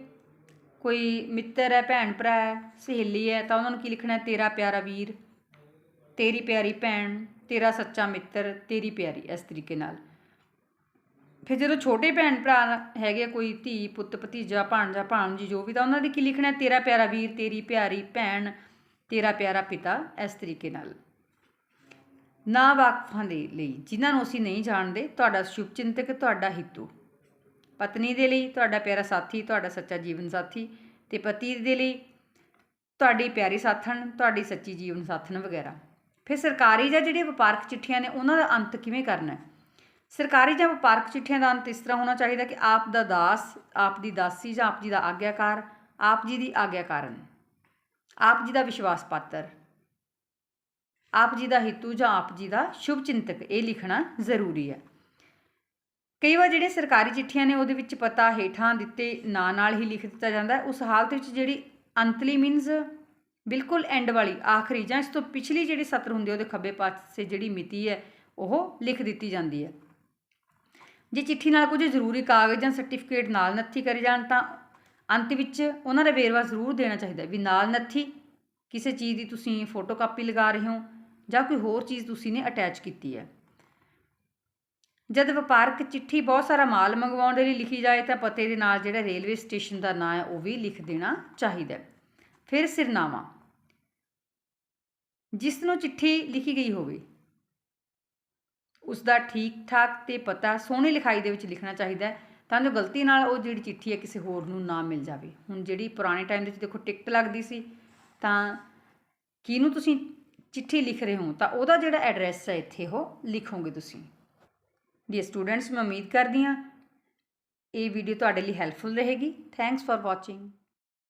ਕੋਈ ਮਿੱਤਰ ਹੈ ਭੈਣ ਭਰਾ ਹੈ, ਸਹੇਲੀ ਹੈ, ਤਾਂ ਉਹਨਾਂ ਨੂੰ ਕੀ ਲਿਖਣਾ ਹੈ? ਤੇਰਾ ਪਿਆਰਾ ਵੀਰ, ਤੇਰੀ ਪਿਆਰੀ ਭੈਣ, ਤੇਰਾ ਸੱਚਾ ਮਿੱਤਰ, ਤੇਰੀ ਪਿਆਰੀ, ਇਸ ਤਰੀਕੇ ਨਾਲ। ਫਿਰ ਜਦੋਂ ਛੋਟੇ ਭੈਣ ਭਰਾ ਹੈਗੇ ਕੋਈ ਧੀ, ਪੁੱਤ, ਭਤੀਜਾ, ਭਾਣਜਾ, ਭਾਣਜੀ, ਜੋ ਵੀ, ਤਾਂ ਉਹਨਾਂ ਦੇ ਕੀ ਲਿਖਣਾ ਤੇਰਾ ਪਿਆਰਾ ਵੀਰ, ਤੇਰੀ ਪਿਆਰੀ ਭੈਣ, ਤੇਰਾ ਪਿਆਰਾ ਪਿਤਾ, ਇਸ ਤਰੀਕੇ ਨਾਲ। ਨਾ ਵਾਕਫਾਂ ਦੇ ਲਈ, ਜਿਨ੍ਹਾਂ ਨੂੰ ਅਸੀਂ ਨਹੀਂ ਜਾਣਦੇ, ਤੁਹਾਡਾ ਸ਼ੁਭ ਚਿੰਤਕ ਤੁਹਾਡਾ ਹਿੱਤੂ। ਪਤਨੀ ਦੇ ਲਈ ਤੁਹਾਡਾ ਪਿਆਰਾ ਸਾਥੀ, ਤੁਹਾਡਾ ਸੱਚਾ ਜੀਵਨ ਸਾਥੀ ਤੇ ਪਤੀ ਦੇ ਲਈ ਤੁਹਾਡੀ ਪਿਆਰੀ ਸਾਥਣ, ਤੁਹਾਡੀ ਸੱਚੀ ਜੀਵਨ ਸਾਥਣ ਵਗੈਰਾ। ਫਿਰ ਸਰਕਾਰੀ ਜਾਂ ਜਿਹੜੇ ਵਪਾਰਕ ਚਿੱਠੀਆਂ ਨੇ, ਉਹਨਾਂ ਦਾ ਅੰਤ ਕਿਵੇਂ ਕਰਨਾ? ਸਰਕਾਰੀ ਜਾਂ ਵਪਾਰਕ ਚਿੱਠੀਆਂ ਦਾ ਅੰਤ ਇਸ ਤਰ੍ਹਾਂ ਹੋਣਾ ਚਾਹੀਦਾ ਕਿ ਆਪ ਦਾ ਦਾਸ, ਆਪ ਦੀ ਦਾਸੀ ਜਾਂ ਆਪ ਜੀ ਦਾ ਆਗਿਆਕਾਰ, ਆਪ ਜੀ ਦੀ ਆਗਿਆਕਾਰਨ ਆਪ ਜੀ ਦਾ ਵਿਸ਼ਵਾਸ ਪਾਤਰ। ਆਪ ਜੀ ਦਾ ਹਿੱਤੂ ਜਾਂ ਆਪ ਜੀ ਦਾ ਸ਼ੁਭ ਚਿੰਤਕ, ਇਹ ਲਿਖਣਾ ਜ਼ਰੂਰੀ ਹੈ। ਕਈ ਵਾਰ ਜਿਹੜੇ ਸਰਕਾਰੀ ਚਿੱਠੀਆਂ ਨੇ, ਉਹਦੇ ਵਿੱਚ ਪਤਾ ਹੇਠਾਂ ਦਿੱਤੇ ਨਾਂ ਨਾਲ ਹੀ ਲਿਖ ਦਿੱਤਾ ਜਾਂਦਾ। ਉਸ ਹਾਲਤ ਵਿੱਚ ਜਿਹੜੀ ਅੰਤਲੀ ਮੀਨਜ਼ ਬਿਲਕੁਲ ਐਂਡ ਵਾਲੀ, ਆਖਰੀ ਜਾਂ ਇਸ ਤੋਂ ਪਿਛਲੀ ਜਿਹੜੀ ਸਤਰ ਹੁੰਦੀ ਹੈ, ਉਹਦੇ ਖੱਬੇ ਪਾਸੇ ਜਿਹੜੀ ਮਿਤੀ ਹੈ, ਉਹ ਲਿਖ ਦਿੱਤੀ ਜਾਂਦੀ ਹੈ। ਜੇ ਚਿੱਠੀ ਨਾਲ ਕੁਝ ਜ਼ਰੂਰੀ ਕਾਗਜ਼ ਜਾਂ ਸਰਟੀਫਿਕੇਟ ਨਾਲ ਨੱਥੀ ਕਰੇ ਜਾਣ, ਤਾਂ ਅੰਤ ਵਿੱਚ ਉਹਨਾਂ ਦਾ ਵੇਰਵਾ ਜ਼ਰੂਰ ਦੇਣਾ ਚਾਹੀਦਾ ਵੀ ਨਾਲ ਨੱਥੀ, ਕਿਸੇ ਚੀਜ਼ ਦੀ ਤੁਸੀਂ ਫੋਟੋ ਕਾਪੀ ਲਗਾ ਰਹੇ ਹੋ ਜਾਂ ਕੋਈ ਹੋਰ ਚੀਜ਼ ਤੁਸੀਂ ਨੇ ਅਟੈਚ ਕੀਤੀ ਹੈ। ਜਦ ਵਪਾਰਕ ਚਿੱਠੀ ਬਹੁਤ ਸਾਰਾ ਮਾਲ ਮੰਗਵਾਉਣ ਦੇ ਲਈ ਲਿਖੀ ਜਾਏ ਤਾਂ ਪਤੇ ਦੇ ਨਾਲ ਜਿਹੜਾ ਰੇਲਵੇ ਸਟੇਸ਼ਨ ਦਾ ਨਾਂ ਹੈ, ਉਹ ਵੀ ਲਿਖ ਦੇਣਾ ਚਾਹੀਦਾ ਹੈ। ਫਿਰ ਸਿਰਨਾਮਾ ਜਿਸ ਨੂੰ ਚਿੱਠੀ ਲਿਖੀ ਗਈ ਹੋਵੇ ਉਸ ਦਾ ਠੀਕ ਠਾਕ ਤੇ ਪਤਾ ਸੋਹਣੀ ਲਿਖਾਈ ਦੇ ਵਿੱਚ ਲਿਖਣਾ ਚਾਹੀਦਾ ਹੈ, ਤਾਂ ਜੋ ਗਲਤੀ ਨਾਲ ਉਹ ਜਿਹੜੀ ਚਿੱਠੀ ਹੈ ਕਿਸੇ ਹੋਰ ਨੂੰ ਨਾ ਮਿਲ ਜਾਵੇ। ਹੁਣ ਜਿਹੜੀ ਪੁਰਾਣੇ ਟਾਈਮ ਦੇ ਵਿੱਚ ਦੇਖੋ, ਟਿਕਟ ਲੱਗਦੀ ਸੀ, ਤਾਂ ਕਿਹਨੂੰ ਤੁਸੀਂ ਚਿੱਠੀ ਲਿਖ ਰਹੇ ਹੋ, ਤਾਂ ਉਹਦਾ ਜਿਹੜਾ ਐਡਰੈਸ ਹੈ ਇੱਥੇ ਉਹ ਲਿਖੋਗੇ ਤੁਸੀਂ। ਡੀਅਰ ਸਟੂਡੈਂਟਸ ਮੈਂ ਉਮੀਦ ਕਰਦੀ ਹਾਂ ਇਹ ਵੀਡੀਓ ਤੁਹਾਡੇ ਲਈ ਹੈਲਪਫੁਲ ਰਹੇਗੀ। Thanks for watching